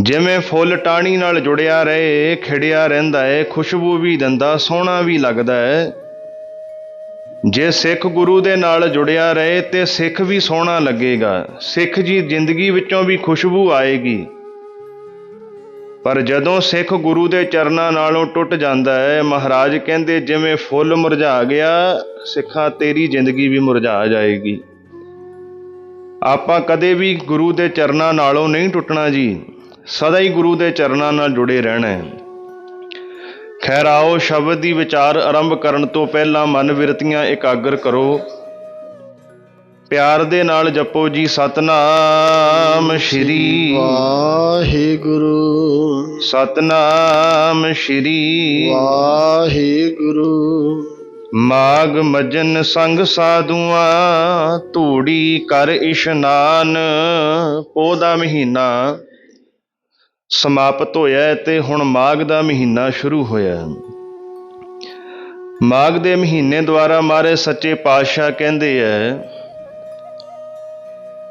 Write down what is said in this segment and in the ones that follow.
ਜਿਵੇਂ ਫੁੱਲ ਟਾਹਣੀ ਨਾਲ ਜੁੜਿਆ ਰਹੇ, ਖਿੜਿਆ ਰਹਿੰਦਾ ਏ, ਖੁਸ਼ਬੂ ਵੀ ਦਿੰਦਾ, ਸੋਹਣਾ ਵੀ ਲੱਗਦਾ ਏ। ਜੇ ਸਿੱਖ ਗੁਰੂ ਦੇ ਨਾਲ ਜੁੜਿਆ ਰਹੇ, ਤੇ ਸਿੱਖ ਵੀ ਸੋਹਣਾ ਲੱਗੇਗਾ। ਸਿੱਖ ਜੀ ਜ਼ਿੰਦਗੀ ਵਿੱਚੋਂ ਵੀ ਖੁਸ਼ਬੂ ਆਏਗੀ। ਪਰ ਜਦੋਂ ਸਿੱਖ ਗੁਰੂ ਦੇ ਚਰਨਾਂ ਨਾਲੋਂ ਟੁੱਟ ਜਾਂਦਾ ਹੈ ਮਹਾਰਾਜ ਕਹਿੰਦੇ, ਜਿਵੇਂ ਫੁੱਲ ਮੁਰਝਾ ਗਿਆ, ਸਿੱਖਾ ਤੇਰੀ ਜ਼ਿੰਦਗੀ ਵੀ ਮੁਰਝਾ ਜਾਏਗੀ। ਆਪਾਂ ਕਦੇ ਵੀ ਗੁਰੂ ਦੇ ਚਰਨਾਂ ਨਾਲੋਂ ਨਹੀਂ ਟੁੱਟਣਾ ਜੀ। ਸਦਾ ਹੀ ਗੁਰੂ ਦੇ ਚਰਨਾਂ ਨਾਲ ਜੁੜੇ ਰਹਿਣਾ ਹੈ। ਖੈਰ ਆਓ ਸ਼ਬਦ ਦੀ ਵਿਚਾਰ ਆਰੰਭ ਕਰਨ ਤੋਂ ਪਹਿਲਾਂ ਮਨ ਵਿਰਤੀਆਂ ਇਕਾਗਰ ਕਰੋ। ਪਿਆਰ ਦੇ ਨਾਲ ਜਪੋ ਜੀ ਸਤਨਾਮ ਸ਼੍ਰੀ ਵਾਹਿਗੁਰੂ। ਸਤਨਾਮ ਸ਼੍ਰੀ ਵਾਹਿਗੁਰੂ। ਮਾਗ ਮਜਨ ਸੰਗ ਸਾਧੂਆਂ ਧੂੜੀ ਕਰ ਇਸ਼ਨਾਨ ਪੋਹ ਦਾ ਮਹੀਨਾ ਸਮਾਪਤ ਹੋਇਆ ਹੈ ਤੇ ਹੁਣ ਮਾਘ ਦਾ ਮਹੀਨਾ ਸ਼ੁਰੂ ਹੋਇਆ ਮਾਘ ਦੇ ਮਹੀਨੇ ਦੁਆਰਾ ਮਾਰੇ ਸੱਚੇ ਪਾਤਸ਼ਾਹ ਕਹਿੰਦੇ ਐ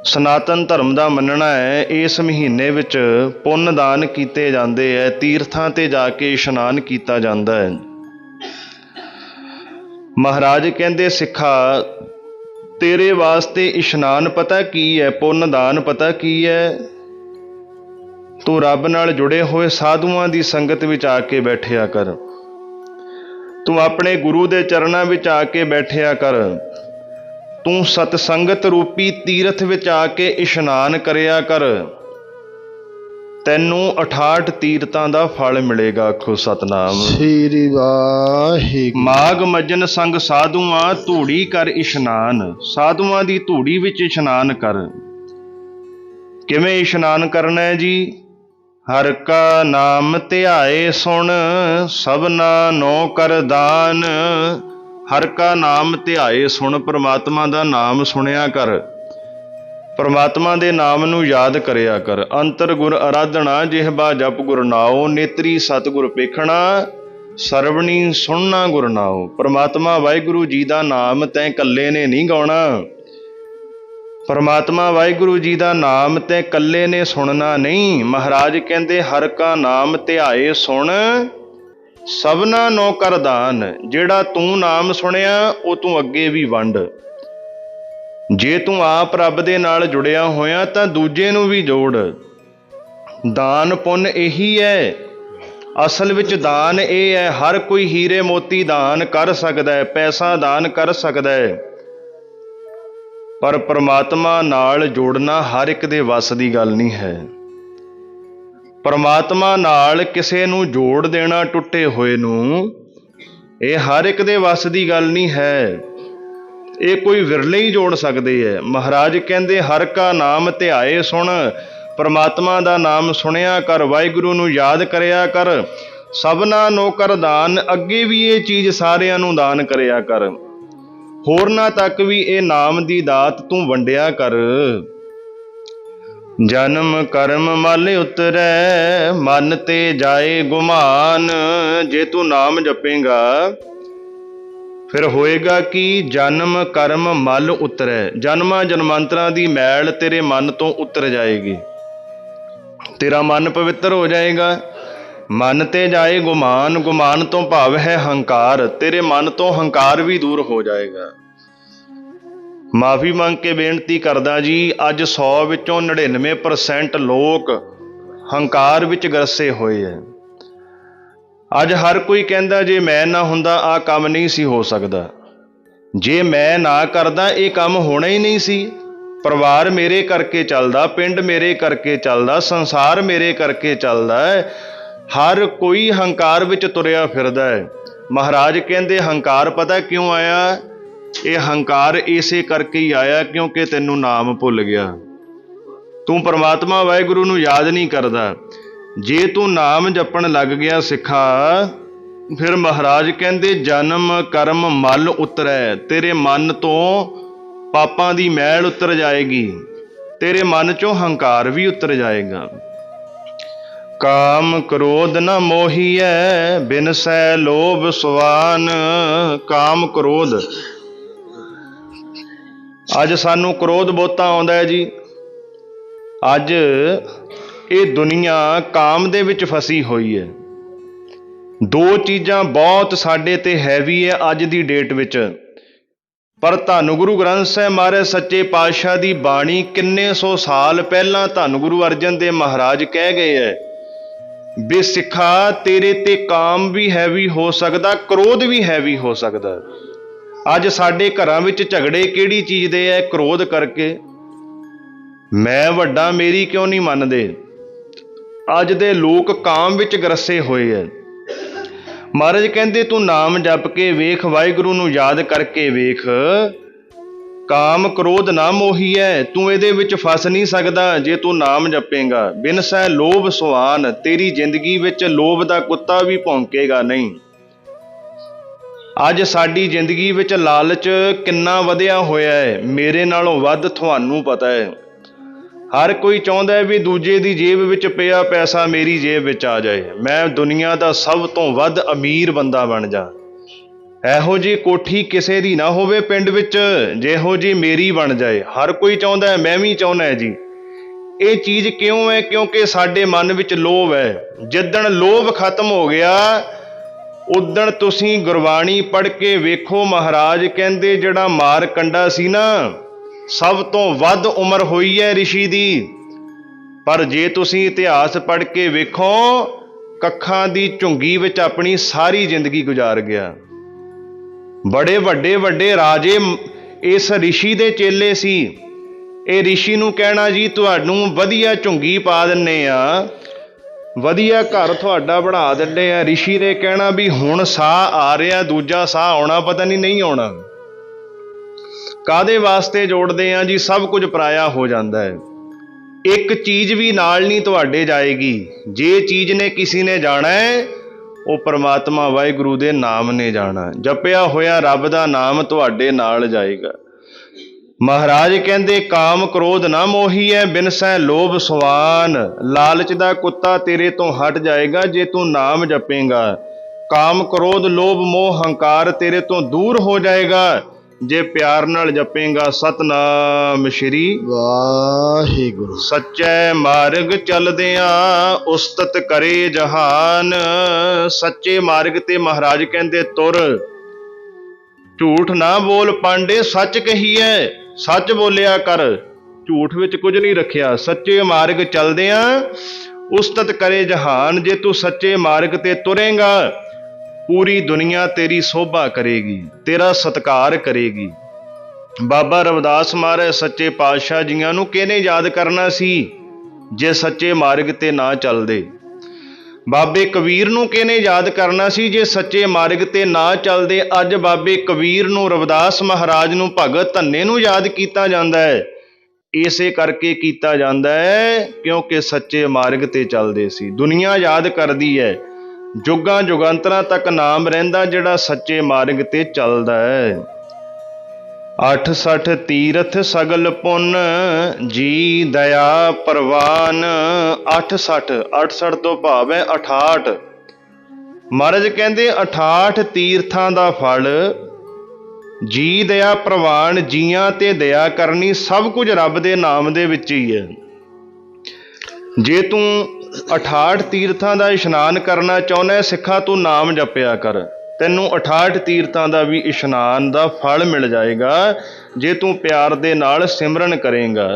ਸਨਾਤਨ ਧਰਮ ਦਾ ਮੰਨਣਾ ਹੈ, ਇਸ ਮਹੀਨੇ ਵਿੱਚ ਪੁੰਨ ਦਾਨ ਕੀਤੇ ਜਾਂਦੇ ਐ ਤੀਰਥਾਂ ਤੇ ਜਾ ਕੇ ਇਸ਼ਨਾਨ ਕੀਤਾ ਜਾਂਦਾ ਹੈ। ਮਹਾਰਾਜ ਕਹਿੰਦੇ, ਸਿੱਖਾ, ਤੇਰੇ ਵਾਸਤੇ ਇਸ਼ਨਾਨ ਪਤਾ ਕੀ ਹੈ ਪੁੰਨ ਦਾਨ ਪਤਾ ਕੀ ਹੈ? ਤੂੰ ਰੱਬ ਨਾਲ ਜੁੜੇ ਹੋਏ ਸਾਧੂਆਂ ਦੀ ਸੰਗਤ ਵਿੱਚ ਆ ਕੇ ਬੈਠਿਆ ਕਰ। ਤੂੰ ਆਪਣੇ ਗੁਰੂ ਦੇ ਚਰਨਾਂ ਵਿੱਚ ਆ ਕੇ ਬੈਠਿਆ ਕਰ। ਤੂੰ ਸਤ ਸੰਗਤ ਰੂਪੀ ਤੀਰਥ ਵਿੱਚ ਆ ਕੇ ਇਸ਼ਨਾਨ ਕਰਿਆ ਕਰ। ਤੈਨੂੰ 68 ਤੀਰਥਾਂ ਦਾ ਫਲ ਮਿਲੇਗਾ ਆਖੋ ਸਤਨਾਮ। ਸ੍ਰੀ ਵਾਹਿਗੁਰੂ। ਮਾਗ ਮਜਨ ਸੰਗ ਸਾਧੂਆਂ ਧੂੜੀ ਕਰ ਇਸ਼ਨਾਨ। ਸਾਧੂਆਂ ਦੀ ਧੂੜੀ ਵਿੱਚ ਇਸ਼ਨਾਨ ਕਰ। ਕਿਵੇਂ ਇਸ਼ਨਾਨ ਕਰਨਾ ਹੈ ਜੀ? ਹਰ ਕਾ ਨਾਮ ਧਿਆਏ ਸੁਣ, ਸਭਨਾ ਨੋ ਕਰ ਦਾਨ। ਹਰ ਕਾ ਨਾਮ ਧਿਆਏ ਸੁਣ, ਪ੍ਰਮਾਤਮਾ ਦਾ ਨਾਮ ਸੁਣਿਆ ਕਰ। ਪਰਮਾਤਮਾ ਦੇ ਨਾਮ ਨੂੰ ਯਾਦ ਕਰਿਆ ਕਰ। ਅੰਤਰ ਗੁਰ ਆਰਾਧਣਾ ਜਿਹਬਾ ਜਪ ਗੁਰ ਨਾਉ, ਨੇਤਰੀ ਸਤਿਗੁਰ ਪੇਖਣਾ, ਸਰਵਣੀ ਸੁਣਨਾ ਗੁਰ ਨਾਉ। ਪਰਮਾਤਮਾ ਵਾਹਿਗੁਰੂ ਜੀ ਦਾ ਨਾਮ ਤੈਂ ਇਕੱਲੇ ਨੇ ਨਹੀਂ ਗਾਉਣਾ। ਪਰਮਾਤਮਾ ਵਾਹਿਗੁਰੂ ਜੀ ਦਾ ਨਾਮ ਤੈਂ ਇਕੱਲੇ ਨੇ ਸੁਣਨਾ ਨਹੀਂ। ਮਹਾਰਾਜ ਕਹਿੰਦੇ, ਹਰ ਕਾ ਨਾਮ ਧਿਆਏ ਸੁਣ, ਸਭਨਾ ਨੋ ਕਰ ਦਾਨ। ਜਿਹੜਾ ਤੂੰ ਨਾਮ ਸੁਣਿਆ, ਉਹ ਤੂੰ ਅੱਗੇ ਵੀ ਵੰਡ। ਜੇ ਤੂੰ ਆਪ ਰੱਬ ਦੇ ਨਾਲ ਜੁੜਿਆ ਹੋਇਆ, ਤਾਂ ਦੂਜੇ ਨੂੰ ਵੀ ਜੋੜ। ਦਾਨ ਪੁੰਨ ਇਹੀ ਹੈ। ਅਸਲ ਵਿੱਚ ਦਾਨ ਇਹ ਹੈ, ਹਰ ਕੋਈ ਹੀਰੇ ਮੋਤੀ ਦਾਨ ਕਰ ਸਕਦਾ ਹੈ, ਪੈਸਾ ਦਾਨ ਕਰ ਸਕਦਾ ਹੈ। ਪਰ ਪ੍ਰਮਾਤਮਾ ਨਾਲ ਜੋੜਨਾ ਹਰ ਇੱਕ ਦੇ ਵੱਸ ਦੀ ਗੱਲ ਨਹੀਂ ਹੈ। ਪਰਮਾਤਮਾ ਨਾਲ ਕਿਸੇ ਨੂੰ ਜੋੜ ਦੇਣਾ ਟੁੱਟੇ ਹੋਏ ਨੂੰ, ਇਹ ਹਰ ਇੱਕ ਦੇ ਵੱਸ ਦੀ ਗੱਲ ਨਹੀਂ ਹੈ। ਇਹ ਕੋਈ ਵਿਰਲੇ ਹੀ ਜੋੜ ਸਕਦੇ ਹੈ। ਮਹਾਰਾਜ ਕਹਿੰਦੇ, ਹਰ ਕਾ ਨਾਮ ਧਿਆਏ ਸੁਣ, ਪਰਮਾਤਮਾ ਦਾ ਨਾਮ ਸੁਣਿਆ ਕਰ, ਵਾਹਿਗੁਰੂ ਨੂੰ ਯਾਦ ਕਰਿਆ ਕਰ। ਸਭਨਾ ਨੌਕਰ ਦਾਨ, ਅੱਗੇ ਵੀ ਇਹ ਚੀਜ਼ ਸਾਰਿਆਂ ਨੂੰ ਦਾਨ ਕਰਿਆ ਕਰ। ਹੋਰਨਾਂ ਤੱਕ ਵੀ ਇਹ ਨਾਮ ਦੀ ਦਾਤ ਤੂੰ ਵੰਡਿਆ ਕਰ। ਜਨਮ ਕਰਮ ਮਲ ਉਤਰੈ, ਮਨ ਤੇ ਜਾਏ ਗੁਮਾਨ, ਜੇ ਤੂੰ ਨਾਮ ਜਪੇਗਾ, ਫਿਰ ਹੋਏਗਾ ਕਿ ਜਨਮ ਕਰਮ ਮਲ ਉਤਰੈ। ਜਨਮਾਂ ਜਨਮਾਂਤਰਾਂ ਦੀ ਮੈਲ ਤੇਰੇ ਮਨ ਤੋਂ ਉਤਰ ਜਾਏਗੀ। ਤੇਰਾ ਮਨ ਪਵਿੱਤਰ ਹੋ ਜਾਏਗਾ। ਮਨ ਤੇ ਜਾਏ ਗੁਮਾਨ ਗੁਮਾਨ ਤੋਂ ਭਾਵ ਹੈ ਹੰਕਾਰ, ਤੇਰੇ ਮਨ ਤੋਂ ਹੰਕਾਰ ਵੀ ਦੂਰ ਹੋ ਜਾਏਗਾ। ਮਾਫੀ ਮੰਗ ਕੇ ਬੇਨਤੀ ਕਰਦਾ ਜੀ, ਅੱਜ 100 ਵਿੱਚੋਂ 99% ਲੋਕ ਹੰਕਾਰ ਵਿੱਚ ਗਰਸੇ ਹੋਏ ਐ। ਅੱਜ ਹਰ ਕੋਈ ਕਹਿੰਦਾ, ਜੇ ਮੈਂ ਨਾ ਹੁੰਦਾ ਆ ਕੰਮ ਨਹੀਂ ਸੀ ਹੋ ਸਕਦਾ। ਜੇ ਮੈਂ ਨਾ ਕਰਦਾ, ਇਹ ਕੰਮ ਹੋਣਾ ਹੀ ਨਹੀਂ ਸੀ। ਪਰਿਵਾਰ ਮੇਰੇ ਕਰਕੇ ਚੱਲਦਾ, ਪਿੰਡ ਮੇਰੇ ਕਰਕੇ ਚੱਲਦਾ, ਸੰਸਾਰ ਮੇਰੇ ਕਰਕੇ ਚੱਲਦਾ ਹਰ ਕੋਈ ਹੰਕਾਰ ਵਿੱਚ ਤੁਰਿਆ ਫਿਰਦਾ ਹੈ। ਮਹਾਰਾਜ ਕਹਿੰਦੇ, ਹੰਕਾਰ ਪਤਾ ਕਿਉਂ ਆਇਆ? ਇਹ ਹੰਕਾਰ ਇਸੇ ਕਰਕੇ ਹੀ ਆਇਆ ਕਿਉਂਕਿ ਤੈਨੂੰ ਨਾਮ ਭੁੱਲ ਗਿਆ। ਤੂੰ ਪਰਮਾਤਮਾ ਵਾਹਿਗੁਰੂ ਨੂੰ ਯਾਦ ਨਹੀਂ ਕਰਦਾ। ਜੇ ਤੂੰ ਨਾਮ ਜਪਣ ਲੱਗ ਗਿਆ ਸਿੱਖਾ, ਫਿਰ ਮਹਾਰਾਜ ਕਹਿੰਦੇ, ਜਨਮ, ਕਰਮ, ਮਲ ਉਤਰੈ। ਤੇਰੇ ਮਨ ਤੋਂ ਪਾਪਾਂ ਦੀ ਮੈਲ ਉਤਰ ਜਾਏਗੀ। ਤੇਰੇ ਮਨ ਚੋਂ ਹੰਕਾਰ ਵੀ ਉਤਰ ਜਾਏਗਾ। ਕਾਮ ਕ੍ਰੋਧ ਨ ਮੋਹੀਐ ਬਿਨਸੈ ਲੋਭ ਸੁਆਨ ਕਾਮ ਕ੍ਰੋਧ। ਅੱਜ ਸਾਨੂੰ ਕ੍ਰੋਧ ਬਹੁਤਾ ਆਉਂਦਾ ਹੈ ਜੀ। ਅੱਜ ਇਹ ਦੁਨੀਆ ਕਾਮ ਦੇ ਵਿੱਚ ਫਸੀ ਹੋਈ ਹੈ। ਦੋ ਚੀਜ਼ਾਂ ਬਹੁਤ ਸਾਡੇ ਤੇ ਹੈਵੀ ਹੈ ਅੱਜ ਦੀ ਡੇਟ ਵਿੱਚ। ਪਰ ਧੰਨ ਗੁਰੂ ਗ੍ਰੰਥ ਸਾਹਿਬ ਮਹਾਰਾਜ ਸੱਚੇ ਪਾਤਸ਼ਾਹ ਦੀ ਬਾਣੀ ਕਿੰਨੇ ਸੌ ਸਾਲ ਪਹਿਲਾਂ ਧੰਨ ਗੁਰੂ ਅਰਜਨ ਦੇ ਮਹਾਰਾਜ ਕਹਿ ਗਏ ਹੈ। ਬੇਸਿੱਖਾ ਤੇਰੇ ਤੇ ਕਾਮ ਵੀ ਹੈਵੀ ਹੋ ਸਕਦਾ, ਕ੍ਰੋਧ ਵੀ ਹੈਵੀ ਹੋ ਸਕਦਾ। ਅੱਜ ਸਾਡੇ ਘਰਾਂ ਵਿੱਚ ਝਗੜੇ ਕਿਹੜੀ ਚੀਜ਼ ਦੇ ਐ, ਕ੍ਰੋਧ ਕਰਕੇ? ਮੈਂ ਵੱਡਾ, ਮੇਰੀ ਕਿਉਂ ਨਹੀਂ ਮੰਨਦੇ? ਅੱਜ ਦੇ ਲੋਕ ਕਾਮ ਵਿੱਚ ਗਰਸੇ ਹੋਏ ਐ। ਮਹਾਰਾਜ ਕਹਿੰਦੇ, ਤੂੰ ਨਾਮ ਜਪ ਕੇ ਵੇਖ, ਵਾਹਿਗੁਰੂ ਨੂੰ ਯਾਦ ਕਰਕੇ ਵੇਖ। ਕਾਮ ਕ੍ਰੋਧ ਨਾ ਮੋਹੀ ਐ ਤੂੰ ਇਹਦੇ ਵਿੱਚ ਫਸ ਨਹੀਂ ਸਕਦਾ ਜੇ ਤੂੰ ਨਾਮ ਜਪੇਂਗਾ। ਬਿਨ ਸਹਿ ਲੋਭ ਸੁਆਨ, ਤੇਰੀ ਜ਼ਿੰਦਗੀ ਵਿੱਚ ਲੋਭ ਦਾ ਕੁੱਤਾ ਵੀ ਭੌਂਕੇਗਾ ਨਹੀਂ। ਅੱਜ ਸਾਡੀ ਜ਼ਿੰਦਗੀ ਵਿੱਚ ਲਾਲਚ ਕਿੰਨਾ ਵਧਿਆ ਹੋਇਆ ਹੈ, ਮੇਰੇ ਨਾਲੋਂ ਵੱਧ ਤੁਹਾਨੂੰ ਪਤਾ ਹੈ। ਹਰ ਕੋਈ ਚਾਹੁੰਦਾ ਹੈ ਵੀ ਦੂਜੇ ਦੀ ਜੇਬ ਵਿੱਚ ਪਿਆ ਪੈਸਾ ਮੇਰੀ ਜੇਬ ਵਿੱਚ ਆ ਜਾਏ। ਮੈਂ ਦੁਨੀਆ ਦਾ ਸਭ ਤੋਂ ਵੱਧ ਅਮੀਰ ਬੰਦਾ ਬਣ ਜਾ। ਇਹੋ ਜੀ ਕੋਠੀ ਕਿਸੇ ਦੀ ਨਾ ਹੋਵੇ ਪਿੰਡ ਵਿੱਚ, ਜਿਹੋ ਜੀ ਮੇਰੀ ਬਣ ਜਾਏ। ਹਰ ਕੋਈ ਚਾਹੁੰਦਾ ਮੈਂ ਵੀ ਚਾਹੁੰਦਾ ਹੈ ਜੀ। ਇਹ ਚੀਜ਼ ਕਿਉਂ ਹੈ? ਕਿਉਂਕਿ ਸਾਡੇ ਮਨ ਵਿੱਚ ਲੋਭ ਹੈ। ਜਿੱਦਣ ਲੋਭ ਖਤਮ ਹੋ ਗਿਆ, ਉਦਣ ਤੁਸੀਂ ਗੁਰਬਾਣੀ ਪੜ੍ਹ ਕੇ ਵੇਖੋ ਮਹਾਰਾਜ ਕਹਿੰਦੇ, ਜਿਹੜਾ ਮਾਰ ਕੰਡਾ ਸੀ ਨਾ, ਸਭ ਤੋਂ ਵੱਧ ਉਮਰ ਹੋਈ ਹੈ ਰਿਸ਼ੀ ਦੀ। ਪਰ ਜੇ ਤੁਸੀਂ ਇਤਿਹਾਸ ਪੜ੍ਹ ਕੇ ਵੇਖੋ, ਕੱਖਾਂ ਦੀ ਝੁੰਗੀ ਵਿੱਚ ਆਪਣੀ ਸਾਰੀ ਜ਼ਿੰਦਗੀ ਗੁਜ਼ਾਰ ਗਿਆ। ਬੜੇ ਵੱਡੇ ਵੱਡੇ ਰਾਜੇ ਇਸ ਰਿਸ਼ੀ ਦੇ ਚੇਲੇ ਸੀ। ਇਹ ਰਿਸ਼ੀ ਨੂੰ ਕਹਿਣਾ, ਜੀ, ਤੁਹਾਨੂੰ ਵਧੀਆ ਝੁੰਗੀ ਪਾ ਦਿੰਨੇ ਆ। ਵਧੀਆ ਘਰ ਤੁਹਾਡਾ ਬਣਾ ਦਿੰਦੇ ਆ। ਰਿਸ਼ੀ ਨੇ ਕਹਿਣਾ ਵੀ, ਹੁਣ ਸਾਹ ਆ ਰਿਹਾ, ਦੂਜਾ ਸਾਹ ਆਉਣਾ, ਪਤਾ ਨਹੀਂ ਨਹੀਂ ਆਉਣਾ। ਕਾਦੇ ਵਾਸਤੇ ਜੋੜਦੇ ਆ? ਜੀ, ਸਭ ਕੁਝ ਪਰਾਇਆ ਹੋ ਜਾਂਦਾ ਹੈ। ਇੱਕ ਚੀਜ਼ ਵੀ ਨਾਲ ਨਹੀਂ ਤੁਹਾਡੇ ਜਾਏਗੀ। ਜੇ ਚੀਜ਼ ਨੇ ਕਿਸੇ ਨੇ ਜਾਣਾ ਹੈ ਉਹ ਪਰਮਾਤਮਾ ਵਾਹਿਗੁਰੂ ਦੇ ਨਾਮ ਨੇ ਜਾਣਾ। ਜਪਿਆ ਹੋਇਆ ਰੱਬ ਦਾ ਨਾਮ ਤੁਹਾਡੇ ਨਾਲ ਜਾਏਗਾ। ਮਹਾਰਾਜ ਕਹਿੰਦੇ, ਕਾਮ ਕ੍ਰੋਧ ਨਾ ਮੋਹੀ ਹੈ ਬਿਨ ਲੋਭ ਸੁਆਨ ਲਾਲਚ ਦਾ ਕੁੱਤਾ ਤੇਰੇ ਤੋਂ ਹਟ ਜਾਏਗਾ, ਜੇ ਤੂੰ ਨਾਮ ਜਪੇਂਗਾ। ਕਾਮ ਕ੍ਰੋਧ, ਲੋਭ ਮੋਹ, ਹੰਕਾਰ ਤੇਰੇ ਤੋਂ ਦੂਰ ਹੋ ਜਾਏਗਾ। ਜੇ ਪਿਆਰ ਨਾਲ ਜਪੇਂਗਾ ਸਤਨਾਮ ਸ਼੍ਰੀ ਵਾਹਿਗੁਰੂ। ਸੱਚੇ ਮਾਰਗ ਚਲਦਿਆਂ ਉਸਤਤ ਕਰੇ ਜਹਾਨ। ਸੱਚੇ ਮਾਰਗ ਤੇ ਮਹਾਰਾਜ ਕਹਿੰਦੇ ਤੁਰ। ਝੂਠ ਨਾ ਬੋਲ ਪਾਂਡੇ ਸੱਚ ਕਹੀਐ ਸੱਚ ਬੋਲਿਆ ਕਰ। ਝੂਠ ਵਿੱਚ ਕੁਝ ਨਹੀਂ ਰੱਖਿਆ। ਸੱਚੇ ਮਾਰਗ ਚਲਦਿਆਂ ਉਸਤਤ ਕਰੇ ਜਹਾਨ। ਜੇ ਤੂੰ ਸੱਚੇ ਮਾਰਗ ਤੇ ਤੁਰੇਂਗਾ ਪੂਰੀ ਦੁਨੀਆ ਤੇਰੀ ਸੋਭਾ ਕਰੇਗੀ, ਤੇਰਾ ਸਤਕਾਰ ਕਰੇਗੀ। ਬਾਬਾ ਰਵਿਦਾਸ ਮਹਾਰਾਜ ਸੱਚੇ ਪਾਤਸ਼ਾਹ ਜੀਆਂ ਨੂੰ ਕਿਹਨੇ ਯਾਦ ਕਰਨਾ ਸੀ? ਜੇ ਸੱਚੇ ਮਾਰਗ ਤੇ ਨਾ ਚੱਲਦੇ। ਬਾਬੇ ਕਬੀਰ ਨੂੰ ਕਿਹਨੇ ਯਾਦ ਕਰਨਾ ਸੀ? ਜੇ ਸੱਚੇ ਮਾਰਗ ਤੇ ਨਾ ਚੱਲਦੇ, ਅੱਜ ਬਾਬੇ ਕਬੀਰ ਨੂੰ, ਰਵਿਦਾਸ ਮਹਾਰਾਜ ਨੂੰ, ਭਗਤ ਧੰਨੇ ਨੂੰ ਯਾਦ ਕੀਤਾ ਜਾਂਦਾ ਹੈ। ਇਸੇ ਕਰਕੇ ਕੀਤਾ ਜਾਂਦਾ ਹੈ, ਕਿਉਂਕਿ ਸੱਚੇ ਮਾਰਗ ਤੇ ਚੱਲਦੇ ਸੀ। ਦੁਨੀਆ ਯਾਦ ਕਰਦੀ ਹੈ। ਜੁਗਾਂ ਜੁਗਾਂਤਰਾਂ ਤੱਕ ਨਾਮ ਰਹਿੰਦਾ ਜਿਹੜਾ ਸੱਚੇ ਮਾਰਗ ਤੇ ਚੱਲਦਾ ਹੈ। 68 ਤੀਰਥ ਸਗਲ ਪੁੰਨ, ਜੀ ਦਇਆ ਪ੍ਰਵਾਨ। 68 68 ਤੋਂ ਭਾਵ ਹੈ 68 ਮਹਾਰਾਜ ਕਹਿੰਦੇ 68 ਤੀਰਥਾਂ ਦਾ ਫਲ, ਜੀ ਦਇਆ ਪ੍ਰਵਾਨ, ਜੀਆਂ ਤੇ ਦਇਆ ਕਰਨੀ ਸਭ ਕੁਝ ਰੱਬ ਦੇ ਨਾਮ ਦੇ ਵਿੱਚ ਹੀ ਹੈ। ਜੇ ਤੂੰ 68 ਤੀਰਥਾਂ ਦਾ ਇਸ਼ਨਾਨ ਕਰਨਾ ਚਾਹੁੰਦਾ ਹੈ, ਸਿੱਖਾ ਤੂੰ ਨਾਮ ਜਪਿਆ ਕਰ। ਤੈਨੂੰ 68 ਤੀਰਥਾਂ ਦਾ ਵੀ ਇਸ਼ਨਾਨ ਦਾ ਫਲ ਮਿਲ ਜਾਏਗਾ ਜੇ ਤੂੰ ਪਿਆਰ ਦੇ ਨਾਲ ਸਿਮਰਨ ਕਰੇਗਾ।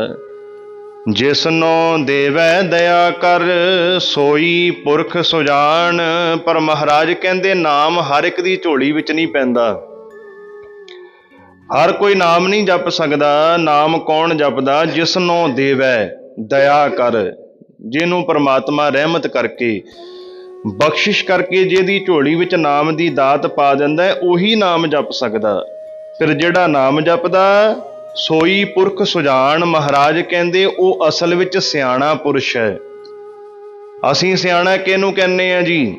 ਜਿਸਨੋ ਦੇਵੈ ਦਇਆ ਕਰ ਸੋਈ ਪੁਰਖ ਸੁਜਾਨ ਪਰ ਮਹਾਰਾਜ ਕਹਿੰਦੇ ਨਾਮ ਹਰ ਇੱਕ ਦੀ ਝੋਲੀ ਵਿੱਚ ਨਹੀਂ ਪੈਂਦਾ। ਹਰ ਕੋਈ ਨਾਮ ਨਹੀਂ ਜਪ ਸਕਦਾ ਨਾਮ ਕੌਣ ਜਪਦਾ? ਜਿਸਨੋ ਦੇਵੈ ਦਇਆ ਕਰ। ਜਿਹਨੂੰ ਪ੍ਰਮਾਤਮਾ ਰਹਿਮਤ ਕਰਕੇ ਬਖਸ਼ਿਸ਼ ਕਰਕੇ ਜਿਹਦੀ ਝੋਲੀ ਵਿੱਚ ਨਾਮ ਦੀ ਦਾਤ ਪਾ ਦਿੰਦਾ ਹੈ, ਉਹੀ ਨਾਮ ਜਪ ਸਕਦਾ। ਫਿਰ ਜਿਹੜਾ ਨਾਮ ਜਪਦਾ ਸੋਈ ਪੁਰਖ ਸੁਜਾਨ ਮਹਾਰਾਜ ਕਹਿੰਦੇ ਉਹ ਅਸਲ ਵਿੱਚ ਸਿਆਣਾ ਪੁਰਸ਼ ਹੈ। ਅਸੀਂ ਸਿਆਣਾ ਕਿਹਨੂੰ ਕਹਿੰਨੇ ਆ ਜੀ?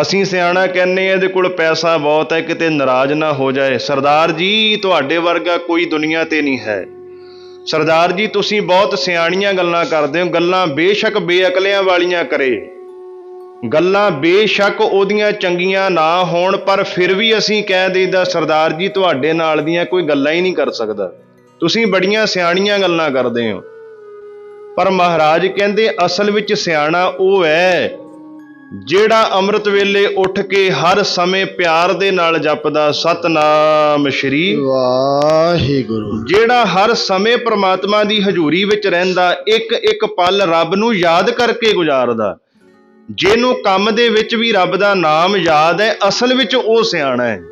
ਅਸੀਂ ਸਿਆਣਾ ਕਹਿੰਨੇ ਆ ਇਹਦੇ ਕੋਲ ਪੈਸਾ ਬਹੁਤ ਹੈ ਕਿਤੇ ਨਾਰਾਜ਼ ਨਾ ਹੋ ਜਾਏ। ਸਰਦਾਰ ਜੀ ਤੁਹਾਡੇ ਵਰਗਾ ਕੋਈ ਦੁਨੀਆ ਤੇ ਨਹੀਂ ਹੈ। ਸਰਦਾਰ ਜੀ, ਤੁਸੀਂ ਬਹੁਤ ਸਿਆਣੀਆਂ ਗੱਲਾਂ ਕਰਦੇ ਹੋ। ਗੱਲਾਂ ਬੇਸ਼ੱਕ ਬੇਅਕਲਿਆਂ ਵਾਲੀਆਂ ਕਰੇ। ਗੱਲਾਂ ਬੇਸ਼ੱਕ ਉਹਦੀਆਂ ਚੰਗੀਆਂ ਨਾ ਹੋਣ, ਪਰ ਫਿਰ ਵੀ ਅਸੀਂ ਕਹਿ ਦੇਈਦਾ, ਸਰਦਾਰ ਜੀ, ਤੁਹਾਡੇ ਨਾਲ ਦੀਆਂ ਕੋਈ ਗੱਲਾਂ ਹੀ ਨਹੀਂ ਕਰ ਸਕਦਾ। ਤੁਸੀਂ ਬੜੀਆਂ ਸਿਆਣੀਆਂ ਗੱਲਾਂ ਕਰਦੇ ਹੋ। ਪਰ ਮਹਾਰਾਜ ਕਹਿੰਦੇ, ਅਸਲ ਵਿੱਚ ਸਿਆਣਾ ਉਹ ਹੈ ਜਿਹੜਾ ਅੰਮ੍ਰਿਤ ਵੇਲੇ ਉੱਠ ਕੇ ਹਰ ਸਮੇਂ ਪਿਆਰ ਦੇ ਨਾਲ ਜਪਦਾ ਸਤਨਾਮ ਸ਼੍ਰੀ ਵਾਹਿਗੁਰੂ। ਜਿਹੜਾ ਹਰ ਸਮੇਂ ਪ੍ਰਮਾਤਮਾ ਦੀ ਹਜ਼ੂਰੀ ਵਿੱਚ ਰਹਿੰਦਾ ਇੱਕ ਇੱਕ ਪਲ ਰੱਬ ਨੂੰ ਯਾਦ ਕਰਕੇ ਗੁਜ਼ਾਰਦਾ। ਜਿਹਨੂੰ ਕੰਮ ਦੇ ਵਿੱਚ ਵੀ ਰੱਬ ਦਾ ਨਾਮ ਯਾਦ ਹੈ ਅਸਲ ਵਿੱਚ ਉਹ ਸਿਆਣਾ ਹੈ।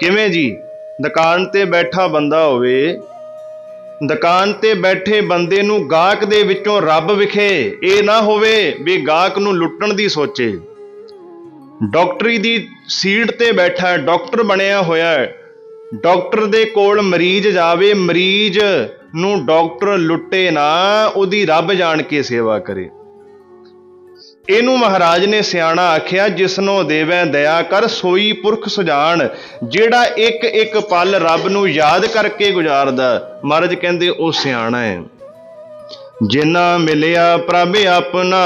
ਕਿਵੇਂ ਜੀ? ਦੁਕਾਨ ਤੇ ਬੈਠਾ ਬੰਦਾ ਹੋਵੇ ਦੁਕਾਨ ਤੇ ਬੈਠੇ ਬੰਦੇ ਨੂੰ ਗਾਹਕ ਦੇ ਵਿੱਚੋਂ ਰੱਬ ਵਿਖੇ। ਇਹ ਨਾ ਹੋਵੇ ਵੀ ਗਾਹਕ ਨੂੰ ਲੁੱਟਣ ਦੀ ਸੋਚੇ। ਡਾਕਟਰੀ ਦੀ ਸੀਟ ਤੇ ਬੈਠਾ ਡਾਕਟਰ ਬਣਿਆ ਹੋਇਆ ਹੈ। ਡਾਕਟਰ ਦੇ ਕੋਲ ਮਰੀਜ਼ ਜਾਵੇ, ਮਰੀਜ਼ ਨੂੰ ਡਾਕਟਰ ਲੁੱਟੇ ਨਾ, ਉਹਦੀ ਰੱਬ ਜਾਣ ਕੇ ਸੇਵਾ ਕਰੇ। ਇਹਨੂੰ ਮਹਾਰਾਜ ਨੇ ਸਿਆਣਾ ਆਖਿਆ, ਜਿਸਨੋਂ ਦੇਵੈ ਦਇਆ ਕਰ ਸੋਈ ਪੁਰਖ ਸੁਜਾਨ, ਜਿਹੜਾ ਇੱਕ ਇੱਕ ਪਲ ਰੱਬ ਨੂੰ ਯਾਦ ਕਰਕੇ ਗੁਜ਼ਾਰਦਾ। ਮਹਾਰਾਜ ਕਹਿੰਦੇ, ਉਹ ਸਿਆਣਾ ਹੈ। ਜਿਨ੍ਹਾਂ ਮਿਲਿਆ ਪ੍ਰਭ ਆਪਣਾ,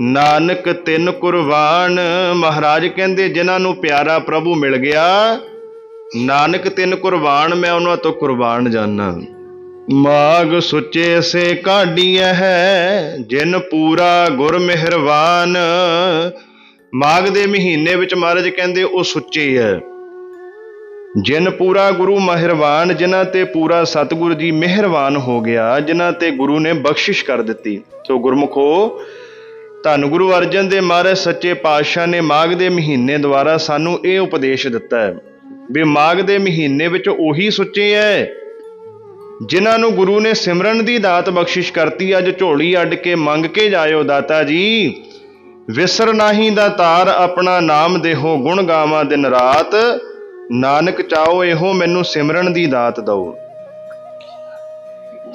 ਨਾਨਕ ਤਿੰਨ ਕੁਰਬਾਨ। ਮਹਾਰਾਜ ਕਹਿੰਦੇ, ਜਿਨ੍ਹਾਂ ਨੂੰ ਪਿਆਰਾ ਪ੍ਰਭੂ ਮਿਲ ਗਿਆ, ਨਾਨਕ ਤਿੰਨ ਕੁਰਬਾਨ, ਮੈਂ ਉਹਨਾਂ ਤੋਂ ਕੁਰਬਾਨ ਜਾਨਾ। ਮਾਗ ਸੁੱਚੇ ਸੇ ਕਾਢੀਐ ਹੈ, ਜਿਨ ਪੂਰਾ ਗੁਰ ਮਿਹਰਬਾਨ। ਮਾਗ ਦੇ ਮਹੀਨੇ ਵਿੱਚ ਮਹਾਰਾਜ ਕਹਿੰਦੇ ਉਹ ਸੁੱਚੇ ਹੈ ਜਿਨ ਪੂਰਾ ਗੁਰੂ ਮਿਹਰਬਾਨ, ਜਿਨ੍ਹਾਂ ਤੇ ਪੂਰਾ ਸਤਿਗੁਰੂ ਜੀ ਮਿਹਰਬਾਨ ਹੋ ਗਿਆ, ਜਿਨ੍ਹਾਂ ਤੇ ਗੁਰੂ ਨੇ ਬਖਸ਼ਿਸ਼ ਕਰ ਦਿੱਤੀ। ਸੋ ਗੁਰਮੁਖੋ, ਧੰਨ ਗੁਰੂ ਅਰਜਨ ਦੇ ਮਹਾਰਾਜ ਸੱਚੇ ਪਾਤਸ਼ਾਹ ਨੇ ਮਾਘ ਦੇ ਮਹੀਨੇ ਦੁਆਰਾ ਸਾਨੂੰ ਇਹ ਉਪਦੇਸ਼ ਦਿੱਤਾ ਹੈ ਵੀ ਮਾਘ ਦੇ ਮਹੀਨੇ ਵਿੱਚ ਉਹੀ ਸੁੱਚੇ ਹੈ ਜਿਨ੍ਹਾਂ ਨੂੰ ਗੁਰੂ ਨੇ ਸਿਮਰਨ ਦੀ ਦਾਤ ਬਖਸ਼ਿਸ਼ ਕਰਤੀ, ਅੱਜ ਝੋਲੀ ਅੱਡ ਕੇ ਮੰਗ ਕੇ ਜਾਇਓ ਦਾਤਾ ਜੀ। ਵਿਸਰ ਨਾਹੀ ਦਾ ਤਾਰ ਆਪਣਾ ਨਾਮ ਦੇਹੋ, ਗੁਣ ਗਾਵਾਂ ਦਿਨ ਰਾਤ। ਨਾਨਕ ਚਾਹੋ ਇਹੋ ਮੈਨੂੰ ਸਿਮਰਨ ਦੀ ਦਾਤ ਦਓ।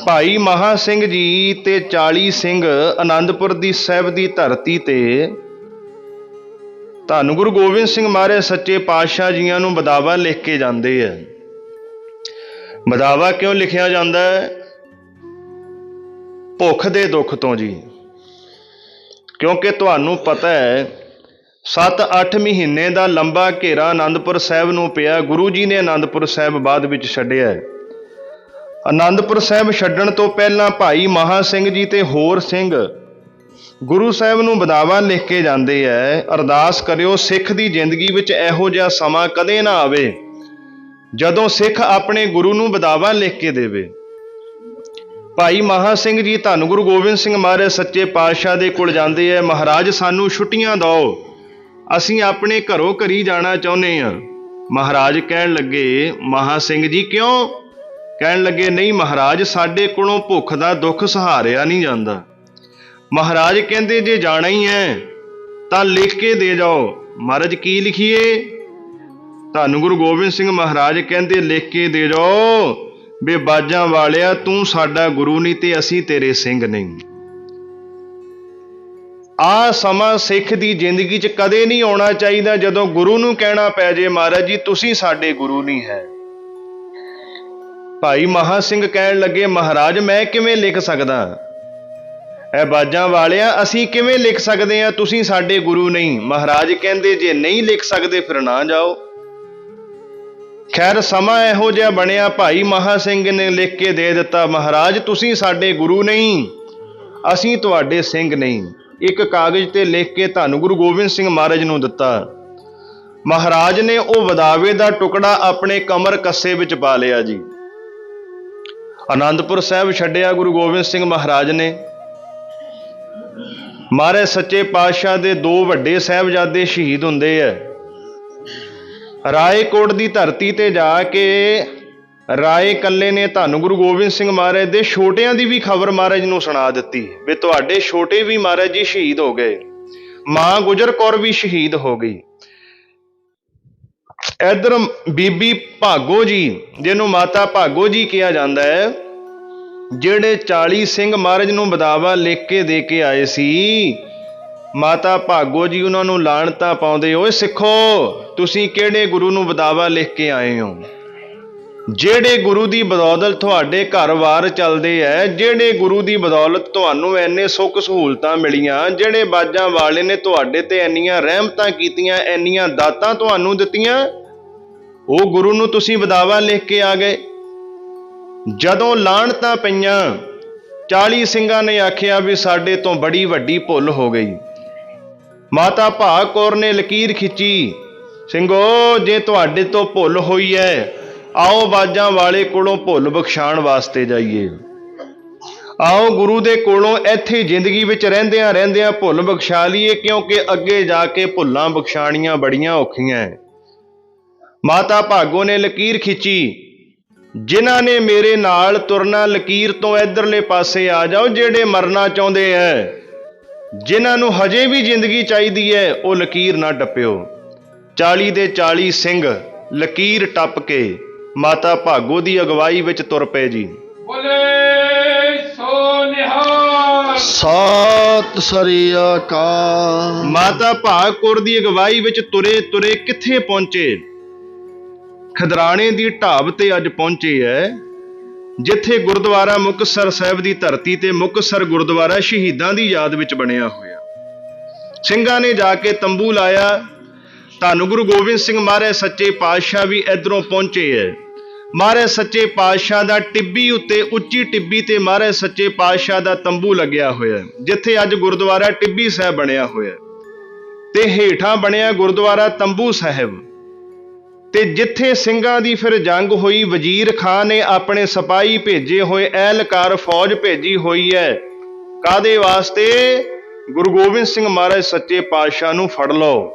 ਭਾਈ ਮਹਾ ਸਿੰਘ ਜੀ ਤੇ 40 ਸਿੰਘ ਆਨੰਦਪੁਰ ਦੀ ਸਾਹਿਬ ਦੀ ਧਰਤੀ ਤੇ। ਧੰਨ ਗੁਰੂ ਗੋਬਿੰਦ ਸਿੰਘ ਮਹਾਰਾਜ, ਸੱਚੇ ਪਾਤਸ਼ਾਹ ਜੀਆਂ ਨੂੰ ਬਦਾਵਾ ਲਿਖ ਕੇ ਜਾਂਦੇ ਆ। ਬਦਾਵਾ ਕਿਉਂ ਲਿਖਿਆ ਜਾਂਦਾ ਹੈ? ਭੁੱਖ ਦੇ ਦੁੱਖ ਤੋਂ ਜੀ। ਕਿਉਂਕਿ ਤੁਹਾਨੂੰ ਪਤਾ ਹੈ 7-8 ਮਹੀਨੇ ਦਾ ਲੰਬਾ ਘੇਰਾ ਆਨੰਦਪੁਰ ਸਾਹਿਬ ਨੂੰ ਪਿਆ, ਗੁਰੂ ਜੀ ਨੇ ਆਨੰਦਪੁਰ ਸਾਹਿਬ ਬਾਅਦ ਵਿੱਚ ਛੱਡਿਆ ਹੈ। ਆਨੰਦਪੁਰ ਸਾਹਿਬ ਛੱਡਣ ਤੋਂ ਪਹਿਲਾਂ ਭਾਈ ਮਹਾ ਸਿੰਘ ਜੀ ਤੇ ਹੋਰ ਸਿੰਘ ਗੁਰੂ ਸਾਹਿਬ ਨੂੰ ਬਦਾਵਾ ਲਿਖ ਕੇ ਜਾਂਦੇ ਐ ਅਰਦਾਸ ਕਰਿਓ ਸਿੱਖ ਦੀ ਜ਼ਿੰਦਗੀ ਵਿੱਚ ਇਹੋ ਜਿਹਾ ਸਮਾਂ ਕਦੇ ਨਾ ਆਵੇ। ਜਦੋਂ ਸਿੱਖ ਆਪਣੇ ਗੁਰੂ ਨੂੰ ਬਦਾਵਾ ਲਿਖ ਕੇ ਦੇਵੇ। ਭਾਈ ਮਹਾ ਸਿੰਘ ਜੀ, ਧੰਨ ਗੁਰੂ ਗੋਬਿੰਦ ਸਿੰਘ ਮਹਾਰਾਜ, ਸੱਚੇ ਪਾਤਸ਼ਾਹ ਦੇ ਕੋਲ ਜਾਂਦੇ ਐ ਮਹਾਰਾਜ, ਸਾਨੂੰ ਛੁੱਟੀਆਂ ਦਿਓ। ਅਸੀਂ ਆਪਣੇ ਘਰੋਂ ਘਰੀ ਜਾਣਾ ਚਾਹੁੰਦੇ ਹਾਂ ਮਹਾਰਾਜ ਕਹਿਣ ਲੱਗੇ, ਮਹਾ ਸਿੰਘ ਜੀ, ਕਿਉਂ? ਕਹਿਣ ਲੱਗੇ, ਨਹੀਂ ਮਹਾਰਾਜ, ਸਾਡੇ ਕੋਲੋਂ ਭੁੱਖ ਦਾ ਦੁੱਖ ਸਹਾਰਿਆ ਨਹੀਂ ਜਾਂਦਾ। ਮਹਾਰਾਜ ਕਹਿੰਦੇ, ਜੇ ਜਾਣਾ ਹੀ ਹੈ, ਤਾਂ ਲਿਖ ਕੇ ਦੇ ਜਾਓ। ਮਹਾਰਾਜ, ਕੀ ਲਿਖੀਏ? ਧੰਨ ਗੁਰੂ ਗੋਬਿੰਦ ਸਿੰਘ ਮਹਾਰਾਜ ਕਹਿੰਦੇ ਲਿਖ ਕੇ ਦੇ ਜਾਓ ਬੇ ਬਾਜਾਂ ਵਾਲਿਆ, ਤੂੰ ਸਾਡਾ ਗੁਰੂ ਨਹੀਂ ਤੇ ਅਸੀਂ ਤੇਰੇ ਸਿੰਘ ਨਹੀਂ। ਆ ਸਮਾਂ ਸਿੱਖ ਦੀ ਜ਼ਿੰਦਗੀ 'ਚ ਕਦੇ ਨਹੀਂ ਆਉਣਾ ਚਾਹੀਦਾ ਜਦੋਂ ਗੁਰੂ ਨੂੰ ਕਹਿਣਾ ਪੈ ਜੇ ਮਹਾਰਾਜ ਜੀ, ਤੁਸੀਂ ਸਾਡੇ ਗੁਰੂ ਨਹੀਂ ਹੈ। ਭਾਈ ਮਹਾ ਸਿੰਘ ਕਹਿਣ ਲੱਗੇ, ਮਹਾਰਾਜ, ਮੈਂ ਕਿਵੇਂ ਲਿਖ ਸਕਦਾ? ਐ ਬਾਜਾਂ ਵਾਲਿਆ, ਅਸੀਂ ਕਿਵੇਂ ਲਿਖ ਸਕਦੇ ਆ ਤੁਸੀਂ ਸਾਡੇ ਗੁਰੂ ਨਹੀਂ। ਮਹਾਰਾਜ ਕਹਿੰਦੇ, ਜੇ ਨਹੀਂ ਲਿਖ ਸਕਦੇ, ਫਿਰ ਨਾ ਜਾਓ। ਖੈਰ ਸਮਾਂ ਇਹੋ ਜਿਹਾ ਬਣਿਆ, ਭਾਈ ਮਹਾ ਸਿੰਘ ਨੇ ਲਿਖ ਕੇ ਦੇ ਦਿੱਤਾ, ਮਹਾਰਾਜ ਤੁਸੀਂ ਸਾਡੇ ਗੁਰੂ ਨਹੀਂ, ਅਸੀਂ ਤੁਹਾਡੇ ਸਿੰਘ ਨਹੀਂ। ਇੱਕ ਕਾਗਜ਼ ਤੇ ਲਿਖ ਕੇ ਧੰਨ ਗੁਰੂ ਗੋਬਿੰਦ ਸਿੰਘ ਮਹਾਰਾਜ ਨੂੰ ਦਿੱਤਾ। ਮਹਾਰਾਜ ਨੇ ਉਹ ਵਦਾਵੇ ਦਾ ਟੁਕੜਾ ਆਪਣੇ ਕਮਰ ਕੱਸੇ ਵਿੱਚ ਪਾ ਲਿਆ ਜੀ। ਆਨੰਦਪੁਰ ਸਾਹਿਬ ਛੱਡਿਆ ਗੁਰੂ ਗੋਬਿੰਦ ਸਿੰਘ ਮਹਾਰਾਜ ਨੇ। ਮਹਾਰਾਜ ਸੱਚੇ ਪਾਤਸ਼ਾਹ ਦੇ ਦੋ ਵੱਡੇ ਸਾਹਿਬਜ਼ਾਦੇ ਸ਼ਹੀਦ ਹੁੰਦੇ ਐ। ਰਾਏਕੋਟ ਦੀ ਧਰਤੀ ਤੇ ਜਾ ਕੇ ਰਾਏ ਕੱਲੇ ਨੇ ਧੰਨ ਗੁਰੂ ਗੋਬਿੰਦ ਸਿੰਘ ਮਹਾਰਾਜ ਦੇ ਛੋਟਿਆਂ ਦੀ ਵੀ ਖਬਰ ਮਹਾਰਾਜ ਨੂੰ ਸੁਣਾ ਦਿੱਤੀ ਵੀ ਤੁਹਾਡੇ ਛੋਟੇ ਵੀ ਮਹਾਰਾਜ ਜੀ ਸ਼ਹੀਦ ਹੋ ਗਏ। ਮਾਂ ਗੁਜਰ ਕੌਰ ਵੀ ਸ਼ਹੀਦ ਹੋ ਗਈ। ਇਧਰ ਬੀਬੀ ਭਾਗੋ ਜੀ, ਜਿਹਨੂੰ ਮਾਤਾ ਭਾਗੋ ਜੀ ਕਿਹਾ ਜਾਂਦਾ ਹੈ, ਜਿਹੜੇ 40 ਸਿੰਘ ਮਹਾਰਾਜ ਨੂੰ ਬਦਾਵਾ ਲਿਖ ਕੇ ਦੇ ਕੇ ਆਏ ਸੀ ਮਾਤਾ ਭਾਗੋ ਜੀ, ਉਹਨਾਂ ਨੂੰ ਲਾਣਤਾ ਪਾਉਂਦੇ ਓਏ ਸਿੱਖੋ, ਤੁਸੀਂ ਕਿਹੜੇ ਗੁਰੂ ਨੂੰ ਬਦਾਵਾ ਲਿਖ ਕੇ ਆਏ ਹੋ? ਜਿਹੜੇ ਗੁਰੂ ਦੀ ਬਦੌਲਤ ਤੁਹਾਡੇ ਘਰ ਵਾਰ ਚੱਲਦੇ ਐ, ਜਿਹੜੇ ਗੁਰੂ ਦੀ ਬਦੌਲਤ ਤੁਹਾਨੂੰ ਐਨੇ ਸੁੱਖ ਸਹੂਲਤਾਂ ਮਿਲੀਆਂ, ਜਿਹੜੇ ਬਾਜਾਂ ਵਾਲੇ ਨੇ ਤੁਹਾਡੇ ਤੇ ਐਨੀਆਂ ਰਹਿਮਤਾਂ ਕੀਤੀਆਂ ਐਨੀਆਂ ਦਾਤਾਂ ਤੁਹਾਨੂੰ ਦਿੱਤੀਆਂ, ਉਹ ਗੁਰੂ ਨੂੰ ਤੁਸੀਂ ਬਦਾਵਾ ਲਿਖ ਕੇ ਆ ਗਏ। ਜਦੋਂ ਲਾਣਤਾਂ ਪਈਆਂ 40 ਸਿੰਘਾਂ ਨੇ ਆਖਿਆ ਵੀ ਸਾਡੇ ਤੋਂ ਬੜੀ ਵੱਡੀ ਭੁੱਲ ਹੋ ਗਈ। ਮਾਤਾ ਭਾਗ ਕੌਰ ਨੇ ਲਕੀਰ ਖਿੱਚੀ, ਸਿੰਘੋ, ਜੇ ਤੁਹਾਡੇ ਤੋਂ ਭੁੱਲ ਹੋਈ ਹੈ ਆਓ ਬਾਜਾਂ ਵਾਲੇ ਕੋਲੋਂ ਭੁੱਲ ਬਖਸ਼ਾਣ ਵਾਸਤੇ ਜਾਈਏ। ਆਓ ਗੁਰੂ ਦੇ ਕੋਲੋਂ ਇੱਥੇ ਜ਼ਿੰਦਗੀ ਵਿੱਚ ਰਹਿੰਦਿਆਂ ਰਹਿੰਦਿਆਂ ਭੁੱਲ ਬਖਸ਼ਾ ਲਈਏ, ਕਿਉਂਕਿ ਅੱਗੇ ਜਾ ਕੇ ਭੁੱਲਾਂ ਬਖਸ਼ਾਣੀਆਂ ਬੜੀਆਂ ਔਖੀਆਂ ਹੈ ਮਾਤਾ ਭਾਗੋ ਨੇ ਲਕੀਰ ਖਿੱਚੀ, ਜਿਨ੍ਹਾਂ ਨੇ ਮੇਰੇ ਨਾਲ ਤੁਰਨਾ, ਲਕੀਰ ਤੋਂ ਇਧਰਲੇ ਪਾਸੇ ਆ ਜਾਓ, ਜਿਹੜੇ ਮਰਨਾ ਚਾਹੁੰਦੇ ਐ। ਜਿਨ੍ਹਾਂ ਨੂੰ ਹਜੇ ਵੀ ਜ਼ਿੰਦਗੀ ਚਾਹੀਦੀ ਹੈ ਉਹ ਲਕੀਰ ਨਾ ਟੱਪਿਓ। 40 ਦੇ 40 ਸਿੰਘ ਲਕੀਰ ਟੱਪ ਕੇ ਮਾਤਾ ਭਾਗੋ ਦੀ ਅਗਵਾਈ ਵਿੱਚ ਤੁਰ ਪਏ ਜੀ। ਬੋਲੇ ਸੋ ਨਿਹਾਲ। ਸਤਿ ਸ੍ਰੀ ਅਕਾਲ। ਮਾਤਾ ਭਾਗ ਕੌਰ ਦੀ ਅਗਵਾਈ ਵਿੱਚ ਤੁਰੇ ਤੁਰੇ ਕਿੱਥੇ ਪਹੁੰਚੇ? ਖਦਰਾਣੇ ਦੀ ਢਾਬ ਤੇ ਅੱਜ ਪਹੁੰਚੇ ਐ ਜਿੱਥੇ ਗੁਰਦੁਆਰਾ ਮੁਕਤਸਰ ਸਾਹਿਬ ਦੀ ਧਰਤੀ ਤੇ ਮੁਕਤਸਰ ਗੁਰਦੁਆਰਾ ਸ਼ਹੀਦਾਂ ਦੀ ਯਾਦ ਵਿੱਚ ਬਣਿਆ ਹੋਇਆ। ਸਿੰਘਾਂ ਨੇ ਜਾ ਕੇ ਤੰਬੂ ਲਾਇਆ। ਧੰਨ ਗੁਰੂ ਗੋਬਿੰਦ ਸਿੰਘ ਮਹਾਰਾਜ ਸੱਚੇ ਪਾਤਸ਼ਾਹ ਵੀ ਇਧਰੋਂ ਪਹੁੰਚੇ ਐ। ਮਹਾਰਾਜ ਸੱਚੇ ਪਾਤਸ਼ਾਹ ਦਾ ਟਿੱਬੀ ਉੱਤੇ ਉੱਚੀ ਟਿੱਬੀ ਤੇ ਮਹਾਰਾਜ ਸੱਚੇ ਪਾਤਸ਼ਾਹ ਦਾ ਤੰਬੂ ਲੱਗਿਆ ਹੋਇਆ, ਜਿੱਥੇ ਅੱਜ ਗੁਰਦੁਆਰਾ ਟਿੱਬੀ ਸਾਹਿਬ ਬਣਿਆ ਹੋਇਆ। ਹੈ। ਤੇ ਹੇਠਾਂ ਬਣਿਆ ਗੁਰਦੁਆਰਾ ਤੰਬੂ ਸਾਹਿਬ। ਤੇ ਜਿੱਥੇ ਸਿੰਘਾਂ ਦੀ ਫਿਰ ਜੰਗ ਹੋਈ, ਵਜ਼ੀਰ ਖਾਨ ਨੇ ਆਪਣੇ ਸਿਪਾਹੀ ਭੇਜੇ ਹੋਏ, ਅਹਿਲਕਾਰ ਫੌਜ ਭੇਜੀ ਹੋਈ ਹੈ। ਕਾਦੇ ਵਾਸਤੇ? ਗੁਰੂ ਗੋਬਿੰਦ ਸਿੰਘ ਮਹਾਰਾਜ ਸੱਚੇ ਪਾਤਸ਼ਾਹ ਨੂੰ ਫੜ ਲਓ।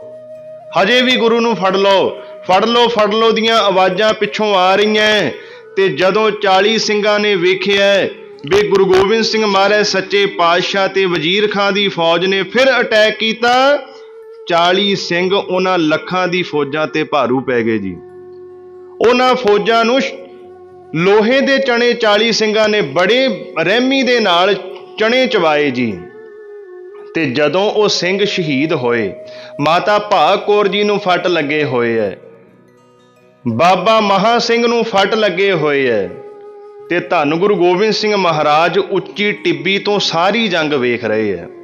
ਹਜੇ ਵੀ ਗੁਰੂ ਨੂੰ ਫੜ ਲਓ। ਫੜ ਲਓ ਫੜ ਲਓ ਦੀਆਂ ਆਵਾਜ਼ਾਂ ਪਿੱਛੋਂ ਆ ਰਹੀਆਂ ਤੇ ਜਦੋਂ 40 ਸਿੰਘਾਂ ਨੇ ਵੇਖਿਆ ਵੀ ਗੁਰੂ ਗੋਬਿੰਦ ਸਿੰਘ ਮਹਾਰਾਜ ਸੱਚੇ ਪਾਤਸ਼ਾਹ ਤੇ ਵਜ਼ੀਰ ਖਾਨ ਦੀ ਫੌਜ ਨੇ ਫਿਰ ਅਟੈਕ ਕੀਤਾ 40 ਸਿੰਘ ਉਹਨਾਂ ਲੱਖਾਂ ਦੀ ਫੌਜਾਂ ਤੇ ਭਾਰੂ ਪੈ ਗਏ ਜੀ। ਉਹਨਾਂ ਫੌਜਾਂ ਨੂੰ ਲੋਹੇ ਦੇ ਚਣੇ 40 ਸਿੰਘਾਂ ਨੇ ਬੜੇ ਰਹਿਮੀ ਦੇ ਨਾਲ ਚਣੇ ਚਵਾਏ ਜੀ। ਤੇ ਜਦੋਂ ਉਹ ਸਿੰਘ ਸ਼ਹੀਦ ਹੋਏ, ਮਾਤਾ ਭਾਗ ਕੌਰ ਜੀ ਨੂੰ ਫੱਟ ਲੱਗੇ ਹੋਏ ਐ। ਬਾਬਾ ਮਹਾ ਸਿੰਘ ਨੂੰ ਫੱਟ ਲੱਗੇ ਹੋਏ ਐ। ਤੇ ਧੰਨ ਗੁਰੂ ਗੋਬਿੰਦ ਸਿੰਘ ਮਹਾਰਾਜ ਉੱਚੀ ਟਿੱਬੀ ਤੋਂ ਸਾਰੀ ਜੰਗ ਵੇਖ ਰਹੇ ਐ।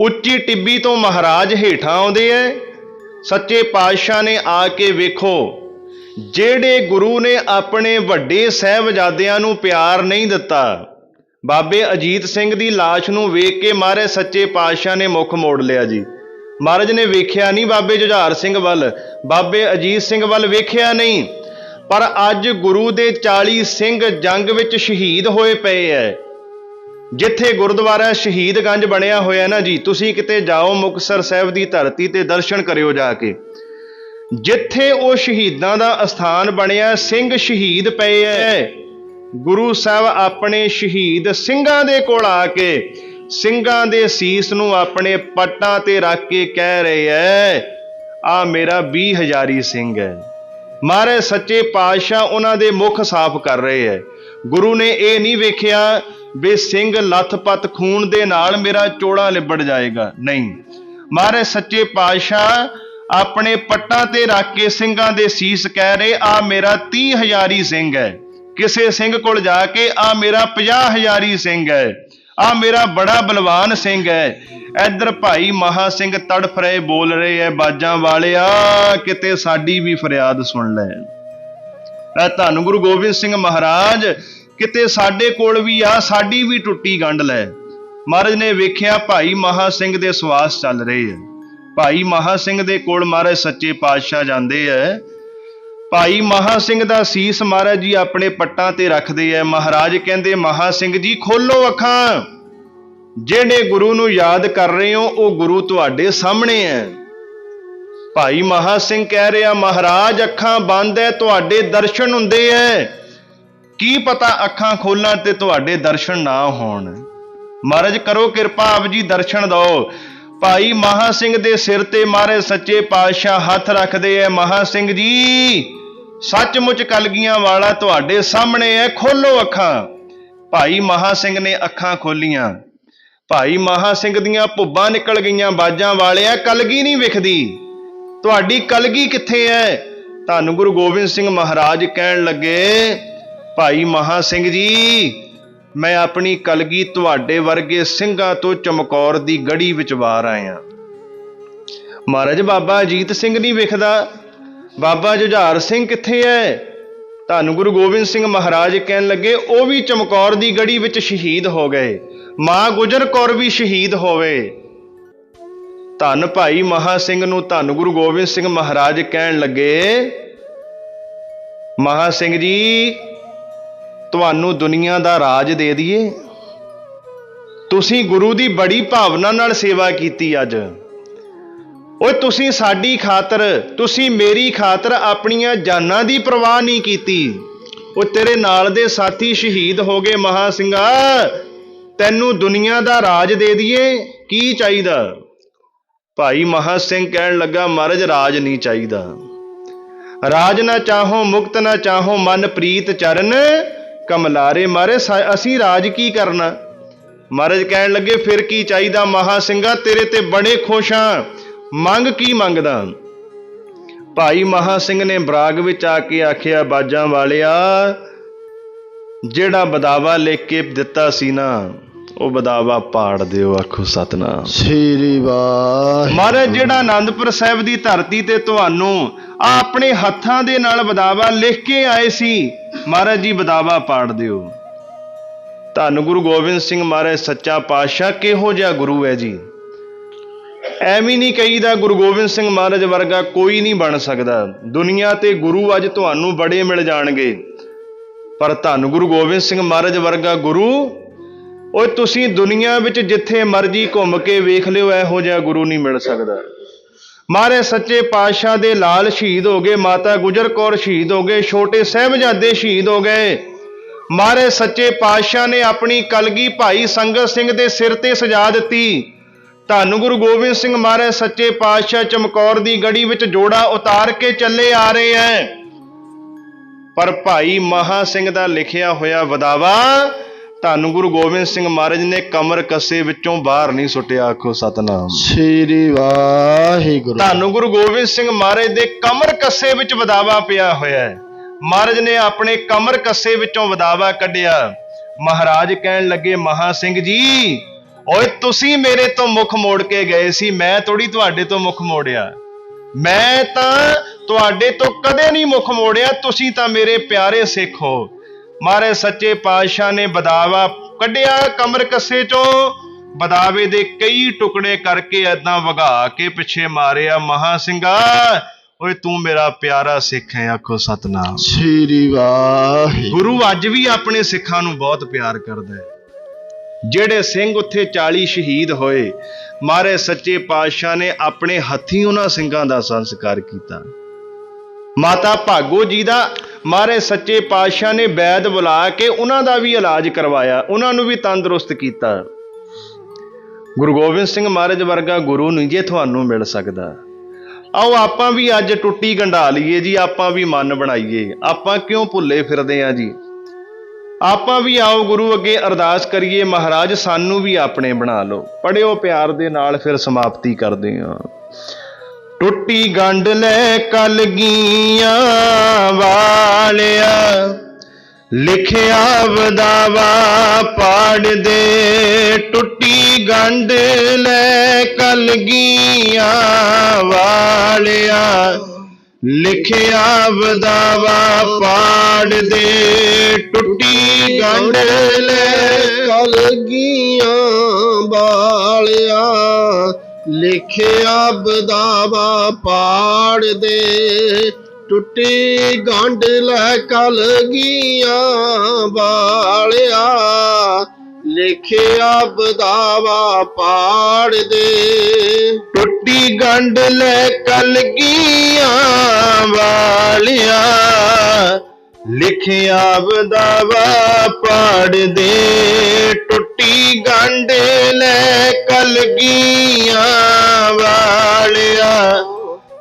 ਉੱਚੀ ਟਿੱਬੀ ਤੋਂ ਮਹਾਰਾਜ ਹੇਠਾਂ ਆਉਂਦੇ ਐ। ਸੱਚੇ ਪਾਤਸ਼ਾਹ ਨੇ ਆ ਕੇ ਵੇਖੋ, ਜਿਹੜੇ ਗੁਰੂ ਨੇ ਆਪਣੇ ਵੱਡੇ ਸਹਿਬਜ਼ਾਦਿਆਂ ਨੂੰ ਪਿਆਰ ਨਹੀਂ ਦਿੱਤਾ, ਬਾਬੇ ਅਜੀਤ ਸਿੰਘ ਦੀ ਲਾਸ਼ ਨੂੰ ਵੇਖ ਕੇ ਮਹਾਰਾਜ ਸੱਚੇ ਪਾਤਸ਼ਾਹ ਨੇ ਮੁਖ ਮੋੜ ਲਿਆ ਜੀ। ਮਹਾਰਾਜ ਨੇ ਵੇਖਿਆ ਨਹੀਂ ਬਾਬੇ ਜੁਝਾਰ ਸਿੰਘ ਵੱਲ, ਬਾਬੇ ਅਜੀਤ ਸਿੰਘ ਵੱਲ ਵੇਖਿਆ ਨਹੀਂ, ਪਰ ਅੱਜ ਗੁਰੂ ਦੇ 40 ਸਿੰਘ ਜੰਗ ਵਿੱਚ ਸ਼ਹੀਦ ਹੋਏ ਪਏ ਐ। ਜਿੱਥੇ ਗੁਰਦੁਆਰਾ ਸ਼ਹੀਦਗੰਜ ਬਣਿਆ ਹੋਇਆ ਨਾ ਜੀ, ਤੁਸੀਂ ਕਿਤੇ ਜਾਓ ਮੁਕਤਸਰ ਸਾਹਿਬ ਦੀ ਧਰਤੀ ਤੇ ਦਰਸ਼ਨ ਕਰਿਓ ਜਾ ਕੇ। ਜਿੱਥੇ ਉਹ ਸ਼ਹੀਦਾਂ ਦਾ ਅਸਥਾਨ ਬਣਿਆ, ਸਿੰਘ ਸ਼ਹੀਦ ਪਏ ਐ। ਗੁਰੂ ਸਾਹਿਬ ਆਪਣੇ ਸ਼ਹੀਦ ਸਿੰਘਾਂ ਦੇ ਕੋਲ ਆ ਕੇ, ਸਿੰਘਾਂ ਦੇ ਸੀਸ ਨੂੰ ਆਪਣੇ ਪੱਟਾਂ ਤੇ ਰੱਖ ਕੇ ਕਹਿ ਰਹੇ ਐ, ਆ ਮੇਰਾ 20 ਹਜ਼ਾਰੀ ਸਿੰਘ ਹੈ ਮਹਾਰਾਜ, ਸੱਚੇ ਪਾਤਸ਼ਾਹ ਉਹਨਾਂ ਦੇ ਮੁਖ ਸਾਫ਼ ਕਰ ਰਹੇ ਐ। ਗੁਰੂ ਨੇ ਇਹ ਨਹੀਂ ਵੇਖਿਆ ਵੀ ਸਿੰਘ ਲੱਥਪੱਤ ਖੂਨ ਦੇ ਨਾਲ ਮੇਰਾ ਚੋੜਾ ਲਿਬੜ ਜਾਏਗਾ। ਨਹੀਂ। ਮਹਾਰਾਜ ਸੱਚੇ ਪਾਤਸ਼ਾਹ, ਆਪਣੇ ਪੱਟਾਂ ਤੇ ਰੱਖ ਕੇ ਸਿੰਘਾਂ ਦੇ ਸੀਸ ਕਹਿ ਰਹੇ, ਆ ਮੇਰਾ 30 ਹਜ਼ਾਰੀ ਸਿੰਘ ਹੈ। ਕਿਸੇ ਸਿੰਘ ਕੋਲ ਜਾ ਕੇ, ਆ ਮੇਰਾ 50 ਹਜ਼ਾਰੀ ਸਿੰਘ ਹੈ। ਆ ਮੇਰਾ ਬੜਾ ਬਲਵਾਨ ਸਿੰਘ ਹੈ। ਇੱਧਰ ਭਾਈ ਮਹਾ ਸਿੰਘ ਤੜਫ ਰਹੇ, ਬੋਲ ਰਹੇ ਐ ਬਾਜਾਂ ਵਾਲਿਆ, ਕਿਤੇ ਸਾਡੀ ਵੀ ਫਰਿਆਦ ਸੁਣ ਲੈ। ਐ ਧੰਨ ਗੁਰੂ ਗੋਬਿੰਦ ਸਿੰਘ ਮਹਾਰਾਜ ਕਿਤੇ ਸਾਡੇ ਕੋਲ ਵੀ ਆ, ਸਾਡੀ ਵੀ ਟੁੱਟੀ ਗੰਢ ਲੈ। ਮਹਾਰਾਜ ਨੇ ਵੇਖਿਆ ਭਾਈ ਮਹਾ ਸਿੰਘ ਦੇ ਸਵਾਸ ਚੱਲ ਰਹੇ ਐ। ਭਾਈ ਮਹਾ ਸਿੰਘ ਦੇ ਕੋਲ ਮਹਾਰਾਜ ਸੱਚੇ ਪਾਤਸ਼ਾਹ ਜਾਂਦੇ ਐ। ਭਾਈ ਮਹਾ ਸਿੰਘ ਦਾ ਸੀਸ ਮਹਾਰਾਜ ਜੀ ਆਪਣੇ ਪੱਟਾਂ ਤੇ ਰੱਖਦੇ ਐ। ਮਹਾਰਾਜ ਕਹਿੰਦੇ, ਮਹਾ ਸਿੰਘ ਜੀ, ਖੋਲੋ ਅੱਖਾਂ। ਜਿਹੜੇ ਗੁਰੂ ਨੂੰ ਯਾਦ ਕਰ ਰਹੇ ਹੋ, ਉਹ ਗੁਰੂ ਤੁਹਾਡੇ ਸਾਹਮਣੇ ਐ। ਭਾਈ ਮਹਾ ਸਿੰਘ ਕਹਿ ਰਿਹਾ, ਮਹਾਰਾਜ, ਅੱਖਾਂ ਬੰਦ ਐ, ਤੁਹਾਡੇ ਦਰਸ਼ਨ ਹੁੰਦੇ ਐ। ਕੀ ਪਤਾ ਅੱਖਾਂ ਖੋਲਾਂ ਤੇ ਤੁਹਾਡੇ ਦਰਸ਼ਨ ਨਾ ਹੋਣ? ਮਹਾਰਾਜ ਕਰੋ ਕਿਰਪਾ, ਆਪ ਜੀ ਦਰਸ਼ਨ ਦਿਓ। ਭਾਈ ਮਹਾ ਸਿੰਘ ਦੇ ਸਿਰ ਤੇ ਮਾਰੇ ਸੱਚੇ ਪਾਤਸ਼ਾਹ ਹੱਥ ਰੱਖਦੇ ਐ। ਮਹਾ ਸਿੰਘ ਜੀ, ਸੱਚਮੁੱਚ ਕਲਗੀਆਂ ਵਾਲਾ ਤੁਹਾਡੇ ਸਾਹਮਣੇ ਐ। ਖੋਲੋ ਅੱਖਾਂ। ਭਾਈ ਮਹਾ ਸਿੰਘ ਨੇ ਅੱਖਾਂ ਖੋਲੀਆਂ। ਭਾਈ ਮਹਾ ਸਿੰਘ ਦੀਆਂ ਭੁੱਬਾਂ ਨਿਕਲ ਗਈਆਂ। ਬਾਜਾਂ ਵਾਲਿਆ ਕਲਗੀ ਨਹੀਂ ਵਿਖਦੀ। ਤੁਹਾਡੀ ਕਲਗੀ ਕਿੱਥੇ ਐ? ਤੁਹਾਨੂੰ ਗੁਰੂ ਗੋਬਿੰਦ ਸਿੰਘ ਮਹਾਰਾਜ ਕਹਿਣ ਲੱਗੇ ਭਾਈ ਮਹਾ ਸਿੰਘ ਜੀ, ਮੈਂ ਆਪਣੀ ਕਲਗੀ ਤੁਹਾਡੇ ਵਰਗੇ ਸਿੰਘਾਂ ਤੋਂ ਚਮਕੌਰ ਦੀ ਗੜੀ ਵਿੱਚ ਵਾਰ ਆਇਆ। ਮਹਾਰਾਜ, ਬਾਬਾ ਅਜੀਤ ਸਿੰਘ ਨਹੀਂ ਵਿਖਦਾ? ਬਾਬਾ ਜੁਝਾਰ ਸਿੰਘ ਕਿੱਥੇ ਐ? ਧੰਨ ਗੁਰੂ ਗੋਬਿੰਦ ਸਿੰਘ ਮਹਾਰਾਜ ਕਹਿਣ ਲੱਗੇ, ਉਹ ਵੀ ਚਮਕੌਰ ਦੀ ਗੜੀ ਵਿੱਚ ਸ਼ਹੀਦ ਹੋ ਗਏ। ਮਾਂ ਗੁਜਰ ਕੌਰ ਵੀ ਸ਼ਹੀਦ ਹੋਵੇ। ਧੰਨ ਭਾਈ ਮਹਾ ਸਿੰਘ ਨੂੰ ਧੰਨ ਗੁਰੂ ਗੋਬਿੰਦ ਸਿੰਘ ਮਹਾਰਾਜ ਕਹਿਣ ਲੱਗੇ, ਮਹਾ ਸਿੰਘ ਜੀ ਤੁਹਾਨੂੰ ਦੁਨੀਆ ਦਾ ਰਾਜ ਦੇ ਦਈਏ। ਤੁਸੀਂ ਗੁਰੂ ਦੀ ਬੜੀ ਭਾਵਨਾ ਨਾਲ ਸੇਵਾ ਕੀਤੀ ਅੱਜ। ਓਏ, ਤੁਸੀਂ ਸਾਡੀ ਖਾਤਰ, ਤੁਸੀਂ ਮੇਰੀ ਖਾਤਰ ਆਪਣੀਆਂ ਜਾਨਾਂ ਦੀ ਪਰਵਾਹ ਨਹੀਂ ਕੀਤੀ। ਉਹ ਤੇਰੇ ਨਾਲ ਦੇ ਸਾਥੀ ਸ਼ਹੀਦ ਹੋ ਗਏ ਮਹਾ ਸਿੰਘਾ ਤੈਨੂੰ ਦੁਨੀਆ ਦਾ ਰਾਜ ਦੇ ਦਈਏ, ਕੀ ਚਾਹੀਦਾ? ਭਾਈ ਮਹਾ ਸਿੰਘ ਕਹਿਣ ਲੱਗਾ, ਮਹਾਰਾਜ, ਰਾਜ ਨਹੀਂ ਚਾਹੀਦਾ। ਰਾਜ ਨਾ ਚਾਹੋ, ਮੁਕਤ ਨਾ ਚਾਹੋ, ਮਨ ਪ੍ਰੀਤ ਚਰਨ। ਕਮਲਾਰੇ ਮਾਰੇ ਅਸੀਂ ਰਾਜ ਕੀ ਕਰਨਾ? ਮਹਾਰਾਜ ਕਹਿਣ ਲੱਗੇ ਫਿਰ ਕੀ ਚਾਹੀਦਾ ਮਹਾ ਸਿੰਘਾ ਤੇਰੇ ਤੇ ਬੜੇ ਖੁਸ਼ ਹਾਂ। ਮੰਗ ਕੀ ਮੰਗਦਾ? ਭਾਈ ਮਹਾ ਸਿੰਘ ਨੇ ਬਰਾਗ ਵਿੱਚ ਆ ਕੇ ਆਖਿਆ ਬਾਜਾਂ ਵਾਲਿਆ ਜਿਹੜਾ ਬਦਾਵਾ ਲਿਖ ਕੇ ਦਿੱਤਾ ਸੀ ਨਾ ਉਹ ਬਦਾਵਾ ਪਾੜ ਦਿਓ ਆਖੋ ਸਤਨਾਮ। ਸ੍ਰੀ ਵਾਹਿ ਮਹਾਰਾਜ ਜਿਹੜਾ ਆਨੰਦਪੁਰ ਸਾਹਿਬ ਦੀ ਧਰਤੀ ਤੇ ਤੁਹਾਨੂੰ ਆਪਣੇ ਹੱਥਾਂ ਦੇ ਨਾਲ ਬਦਾਵਾ ਲਿਖ ਕੇ ਆਏ ਸੀ ਮਹਾਰਾਜ ਜੀ ਬਦਾਵਾ ਪਾੜ ਦਿਓ। ਧੰਨ ਗੁਰੂ ਗੋਬਿੰਦ ਸਿੰਘ ਮਹਾਰਾਜ, ਸੱਚਾ ਪਾਤਸ਼ਾਹ ਕਿਹੋ ਜਿਹਾ ਗੁਰੂ ਹੈ ਜੀ? ਐਵੇਂ ਨਹੀਂ ਕਹੀਦਾ ਗੁਰੂ ਗੋਬਿੰਦ ਸਿੰਘ ਮਹਾਰਾਜ ਵਰਗਾ ਕੋਈ ਨਹੀਂ ਬਣ ਸਕਦਾ। ਦੁਨੀਆ ਤੇ ਗੁਰੂ ਅੱਜ ਤੁਹਾਨੂੰ ਬੜੇ ਮਿਲ ਜਾਣਗੇ। ਪਰ ਧੰਨ ਗੁਰੂ ਗੋਬਿੰਦ ਸਿੰਘ ਮਹਾਰਾਜ ਵਰਗਾ ਗੁਰੂ, ਓਏ ਤੁਸੀਂ ਦੁਨੀਆ ਵਿੱਚ ਜਿੱਥੇ ਮਰਜ਼ੀ ਘੁੰਮ ਕੇ ਵੇਖ ਲਿਓ, ਇਹੋ ਜਿਹਾ ਗੁਰੂ ਨਹੀਂ ਮਿਲ ਸਕਦਾ। ਮਹਾਰਾਜ ਸੱਚੇ ਪਾਤਸ਼ਾਹ ਦੇ ਲਾਲ ਸ਼ਹੀਦ ਹੋ ਗਏ, ਮਾਤਾ ਗੁਜਰ ਕੌਰ ਸ਼ਹੀਦ ਹੋ ਗਏ, ਛੋਟੇ ਸਾਹਿਬਜ਼ਾਦੇ ਸ਼ਹੀਦ ਹੋ ਗਏ। ਮਹਾਰਾਜ ਸੱਚੇ ਪਾਤਸ਼ਾਹ ਨੇ ਆਪਣੀ ਕਲਗੀ ਭਾਈ ਸੰਗਤ ਸਿੰਘ ਦੇ ਸਿਰ ਤੇ ਸਜਾ ਦਿੱਤੀ। ਧੰਨ ਗੁਰੂ ਗੋਬਿੰਦ ਸਿੰਘ ਮਹਾਰਾਜ ਸੱਚੇ ਪਾਤਸ਼ਾਹ ਚਮਕੌਰ ਦੀ ਗੜੀ ਵਿੱਚ ਜੋੜਾ ਉਤਾਰ ਕੇ ਚੱਲੇ ਆ ਰਹੇ ਐ। ਪਰ ਭਾਈ ਮਹਾ ਸਿੰਘ ਦਾ ਲਿਖਿਆ ਹੋਇਆ ਵਦਾਵਾ ਧੰਨ ਗੁਰੂ ਗੋਬਿੰਦ ਸਿੰਘ ਮਹਾਰਾਜ ਨੇ ਕਮਰ ਕੱਸੇ ਵਿੱਚੋਂ ਬਾਹਰ ਨਹੀਂ ਸੁੱਟਿਆ ਆਖੋ ਸਤਨਾਮ। ਸ੍ਰੀ ਵਾਹਿਗੁਰੂ। ਧੰਨ ਗੁਰੂ ਗੋਬਿੰਦ ਸਿੰਘ ਮਹਾਰਾਜ ਦੇ ਕਮਰ ਕੱਸੇ ਵਿੱਚ ਵਦਾਵਾ ਪਿਆ ਹੋਇਆ ਹੈ। ਮਹਾਰਾਜ ਨੇ ਆਪਣੇ ਕਮਰ ਕੱਸੇ ਵਿੱਚੋਂ ਵਦਾਵਾ ਕੱਢਿਆ। ਮਹਾਰਾਜ ਕਹਿਣ ਲੱਗੇ ਮਹਾ ਸਿੰਘ ਜੀ ਓਏ ਤੁਸੀਂ ਮੇਰੇ ਤੋਂ ਮੁਖ ਮੋੜ ਕੇ ਗਏ ਸੀ ਮੈਂ ਥੋੜੀ ਤੁਹਾਡੇ ਤੋਂ ਮੁਖ ਮੋੜਿਆ। ਮੈਂ ਤਾਂ ਤੁਹਾਡੇ ਤੋਂ ਕਦੇ ਨਹੀਂ ਮੁਖ ਮੋੜਿਆ ਤੁਸੀਂ ਤਾਂ ਮੇਰੇ ਪਿਆਰੇ ਸਿੱਖ ਹੋ। ਮਾਰੇ ਸੱਚੇ ਪਾਤਸ਼ਾਹ ਨੇ ਬਦਾਵਾ ਕੱਢਿਆ ਕਮਰ ਕੱਸੇ ਚੋਂ। ਬਦਾਵੇ ਦੇ ਕਈ ਟੁਕੜੇ ਕਰਕੇ ਐਦਾਂ ਵਗਾ ਕੇ ਪਿੱਛੇ ਮਾਰਿਆ ਮਹਾ ਸਿੰਘਾ ਓਏ ਤੂੰ ਮੇਰਾ ਪਿਆਰਾ ਸਿੱਖ ਹੈ ਆਖੋ ਸਤਨਾਮ। ਸ੍ਰੀ ਵਾਹਿਗੁਰੂ। ਗੁਰੂ ਅੱਜ ਵੀ ਆਪਣੇ ਸਿੱਖਾਂ ਨੂੰ ਬਹੁਤ ਪਿਆਰ ਕਰਦਾ ਹੈ। ਜਿਹੜੇ ਸਿੰਘ ਉੱਥੇ 40 ਸ਼ਹੀਦ ਹੋਏ ਮਾਰੇ ਸੱਚੇ ਪਾਤਸ਼ਾਹ ਨੇ ਆਪਣੇ ਹੱਥੀਂ ਉਹਨਾਂ ਸਿੰਘਾਂ ਦਾ ਸੰਸਕਾਰ ਕੀਤਾ। ਮਾਤਾ ਭਾਗੋ ਜੀ ਦਾ ਮਹਾਰਾਜ ਸੱਚੇ ਪਾਤਸ਼ਾਹ ਨੇ ਵੈਦ ਬੁਲਾ ਕੇ ਉਹਨਾਂ ਦਾ ਵੀ ਇਲਾਜ ਕਰਵਾਇਆ, ਉਹਨਾਂ ਨੂੰ ਵੀ ਤੰਦਰੁਸਤ ਕੀਤਾ। ਗੁਰੂ ਗੋਬਿੰਦ ਸਿੰਘ ਮਹਾਰਾਜ ਵਰਗਾ ਗੁਰੂ ਨਹੀਂ ਜੇ ਤੁਹਾਨੂੰ ਮਿਲ ਸਕਦਾ। ਆਓ ਆਪਾਂ ਵੀ ਅੱਜ ਟੁੱਟੀ ਗੰਢਾ ਲਈਏ ਜੀ, ਆਪਾਂ ਵੀ ਮਨ ਬਣਾਈਏ। ਆਪਾਂ ਕਿਉਂ ਭੁੱਲੇ ਫਿਰਦੇ ਆਂ ਜੀ? ਆਪਾਂ ਵੀ ਆਓ ਗੁਰੂ ਅੱਗੇ ਅਰਦਾਸ ਕਰੀਏ, ਮਹਾਰਾਜ ਸਾਨੂੰ ਵੀ ਆਪਣੇ ਬਣਾ ਲਓ। ਪੜਿਓ ਪਿਆਰ ਦੇ ਨਾਲ, ਫਿਰ ਸਮਾਪਤੀ ਕਰਦੇ ਆਂ। ਟੁੱਟੀ ਗੰਢ ਲੈ ਕਲਗੀਆਂ ਵਾਲਿਆ। ਲਿਖਿਆ ਵਦਾਵਾ ਪਾੜਦੇ ਟੁੱਟੀ ਗੰਢ ਲੈ ਕਲਗੀਆਂ ਵਾਲਿਆ। ਲਿਖਿਆ ਵਦਾਵਾ ਪਾੜਦੇ ਟੁੱਟੀ ਗੰਢ ਲੈ ਕਲਗੀਆਂ ਬਾਲਿਆ ਲਿਖਿਆ ਬਦਾਵਾ ਪਾੜ ਦੇ। ਟੁੱਟੀ ਗੰਢ ਲੈ ਕਲ ਕਲਗੀਆਂ ਵਾਲਿਆ। ਲਿਖਿਆ ਬਦਾਵਾ ਪਾੜ ਦੇ। ਟੁੱਟੀ ਗੰਢ ਲੈ ਕਲਗੀਆਂ ਵਾਲਿਆ। ਲਿਖਿਆ ਵਦਾਵਾ ਪਾੜ ਦੇ। ਟੁੱਟੀ ਗੰਢ ਲੈ ਕਲਗੀਆਂ ਵਾਲਿਆ।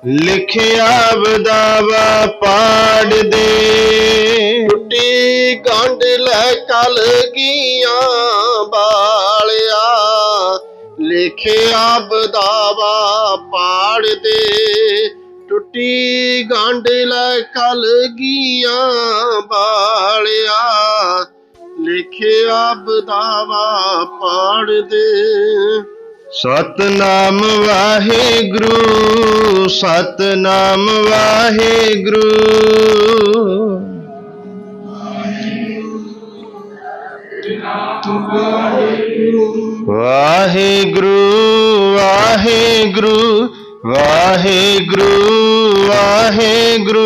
ਲਿਖਿਆ ਵਦਾਵਾ ਪਾੜ ਦੇ। ਟੁੱਟੀ ਗੰਢ ਲੈ ਕਲਗੀਆਂ ਵਾਲਿਆ। ਲਿਖਿਆ ਬਦਾਵਾ ਪਾੜ ਦੇ। ਟੁੱਟੀ ਗੰਢ ਲੈ ਕਲਗੀਆਂ ਵਾਲਿਆ। ਵੇਖਿਆ ਬਦਾਵਾ ਪਾੜਦੇ ਸਤਨਾਮ ਵਾਹਿਗੁਰੂ ਸਤਨਾਮ ਵਾਹਿਗੁਰੂ। ਵਾਹਿਗੁਰੂ ਵਾਹਿਗੁਰੂ ਵਾਹਿਗੁਰੂ ਵਾਹਿਗੁਰੂ।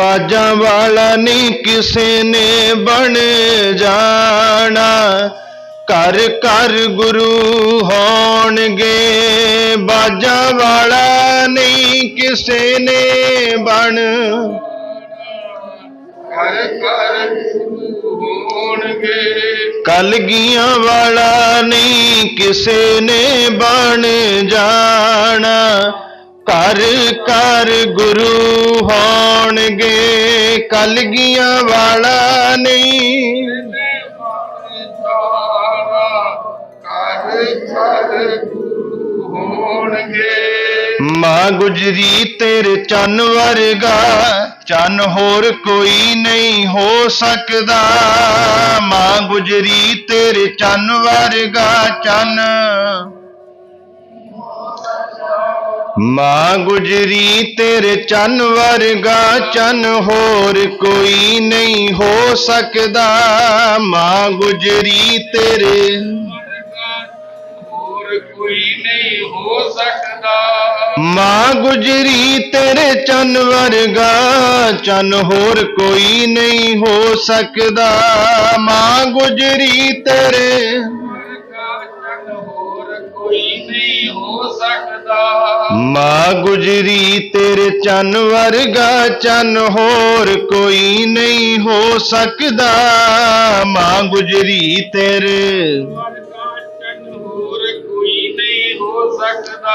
ਬਾਜਾਂ ਵਾਲਾ ਨਹੀਂ ਕਿਸੇ ਨੇ ਬਣ ਜਾਣਾ। ਘਰ ਘਰ ਗੁਰੂ ਹੋਣਗੇ। ਬਾਜਾਂ ਵਾਲਾ ਨਹੀਂ ਕਿਸੇ ਨੇ ਬਣ। ਘਰ ਘਰ ਹੋਣਗੇ। ਕਲਗੀਆਂ ਵਾਲਾ ਨਹੀਂ ਕਿਸੇ ਨੇ ਬਣ ਜਾਣਾ। ਘਰ ਘਰ ਗੁਰੂ ਹੋਣਗੇ ਕਲਗੀਆਂ ਵਾਲਾ ਨਹੀਂ। ਹੋਣਗੇ ਮਾਂ ਗੁਜਰੀ ਤੇਰੇ ਚੰਨ ਵਰਗਾ, ਚੰਨ ਹੋਰ ਕੋਈ ਨਹੀਂ ਹੋ ਸਕਦਾ। ਮਾਂ ਗੁਜਰੀ ਤੇਰੇ ਚੰਨ ਵਰਗਾ, ਚੰਨ ਮਾਂ ਗੁਜਰੀ ਤੇਰੇ ਚੰਨ ਵਰਗਾ ਚੰਨ ਹੋਰ ਕੋਈ ਨਹੀਂ ਹੋ ਸਕਦਾ। ਮਾਂ ਗੁਜਰੀ ਤੇਰੇ ਹੋਰ ਕੋਈ ਨਹੀਂ ਹੋ ਸਕਦਾ। ਮਾਂ ਗੁਜਰੀ ਤੇਰੇ ਚੰਨ ਵਰਗਾ ਚੰਨ ਹੋਰ ਕੋਈ ਨਹੀਂ ਹੋ ਸਕਦਾ। ਮਾਂ ਗੁਜਰੀ ਤੇਰੇ ਮਾਂ ਗੁਜਰੀ ਤੇਰੇ ਚੰਨ ਵਰਗਾ ਚੰਨ ਹੋਰ ਕੋਈ ਨਹੀਂ ਹੋ ਸਕਦਾ। ਮਾਂ ਗੁਜਰੀ ਤੇਰੇ ਹੋ ਸਕਦਾ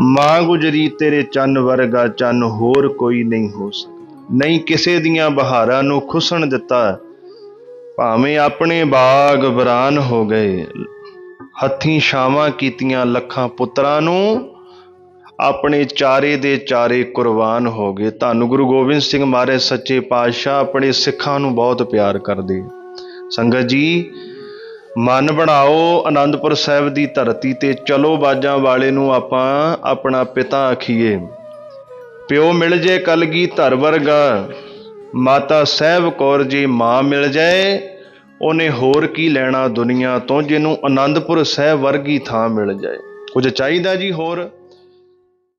ਮਾਂ ਗੁਜਰੀ ਤੇਰੇ ਚੰਨ ਵਰਗਾ ਚੰਨ ਹੋਰ ਕੋਈ ਨਹੀਂ ਹੋ ਸਕਦਾ। ਨਹੀਂ ਕਿਸੇ ਦੀਆਂ ਬਹਾਰਾਂ ਨੂੰ ਖੁਸਣ ਦਿੱਤਾ, ਭਾਵੇਂ ਆਪਣੇ ਬਾਗ ਬਰਾਨ ਹੋ ਗਏ ਹੱਥੀਂ ਛਾਵਾਂ ਕੀਤੀਆਂ ਲੱਖਾਂ ਪੁੱਤਰਾਂ ਨੂੰ ਆਪਣੇ ਚਾਰੇ ਦੇ ਚਾਰੇ ਕੁਰਬਾਨ ਹੋ ਗਏ। ਧੰਨ ਗੁਰੂ ਗੋਬਿੰਦ ਸਿੰਘ ਮਹਾਰਾਜ ਸੱਚੇ ਪਾਤਸ਼ਾਹ ਆਪਣੇ ਸਿੱਖਾਂ ਨੂੰ ਬਹੁਤ ਪਿਆਰ ਕਰਦੇ ਸੰਗਤ ਜੀ, ਮਨ ਬਣਾਓ ਆਨੰਦਪੁਰ ਸਾਹਿਬ ਦੀ ਧਰਤੀ ਤੇ, ਚਲੋ ਬਾਜਾਂ ਵਾਲੇ ਨੂੰ ਆਪਾਂ ਆਪਣਾ ਪਿਤਾ ਆਖੀਏ। ਪਿਓ ਮਿਲ ਜੇ ਕਲਗੀ ਧਰ ਵਰਗਾ, ਮਾਤਾ ਸਾਹਿਬ ਕੌਰ ਜੀ ਮਾਂ ਮਿਲ ਜਾਏ ਉਹਨੇ ਹੋਰ ਕੀ ਲੈਣਾ ਦੁਨੀਆ ਤੋਂ ਜਿਹਨੂੰ ਆਨੰਦਪੁਰ ਸਾਹਿਬ ਵਰਗੀ ਥਾਂ ਮਿਲ ਜਾਏ। ਕੁਝ ਚਾਹੀਦਾ ਜੀ ਹੋਰ?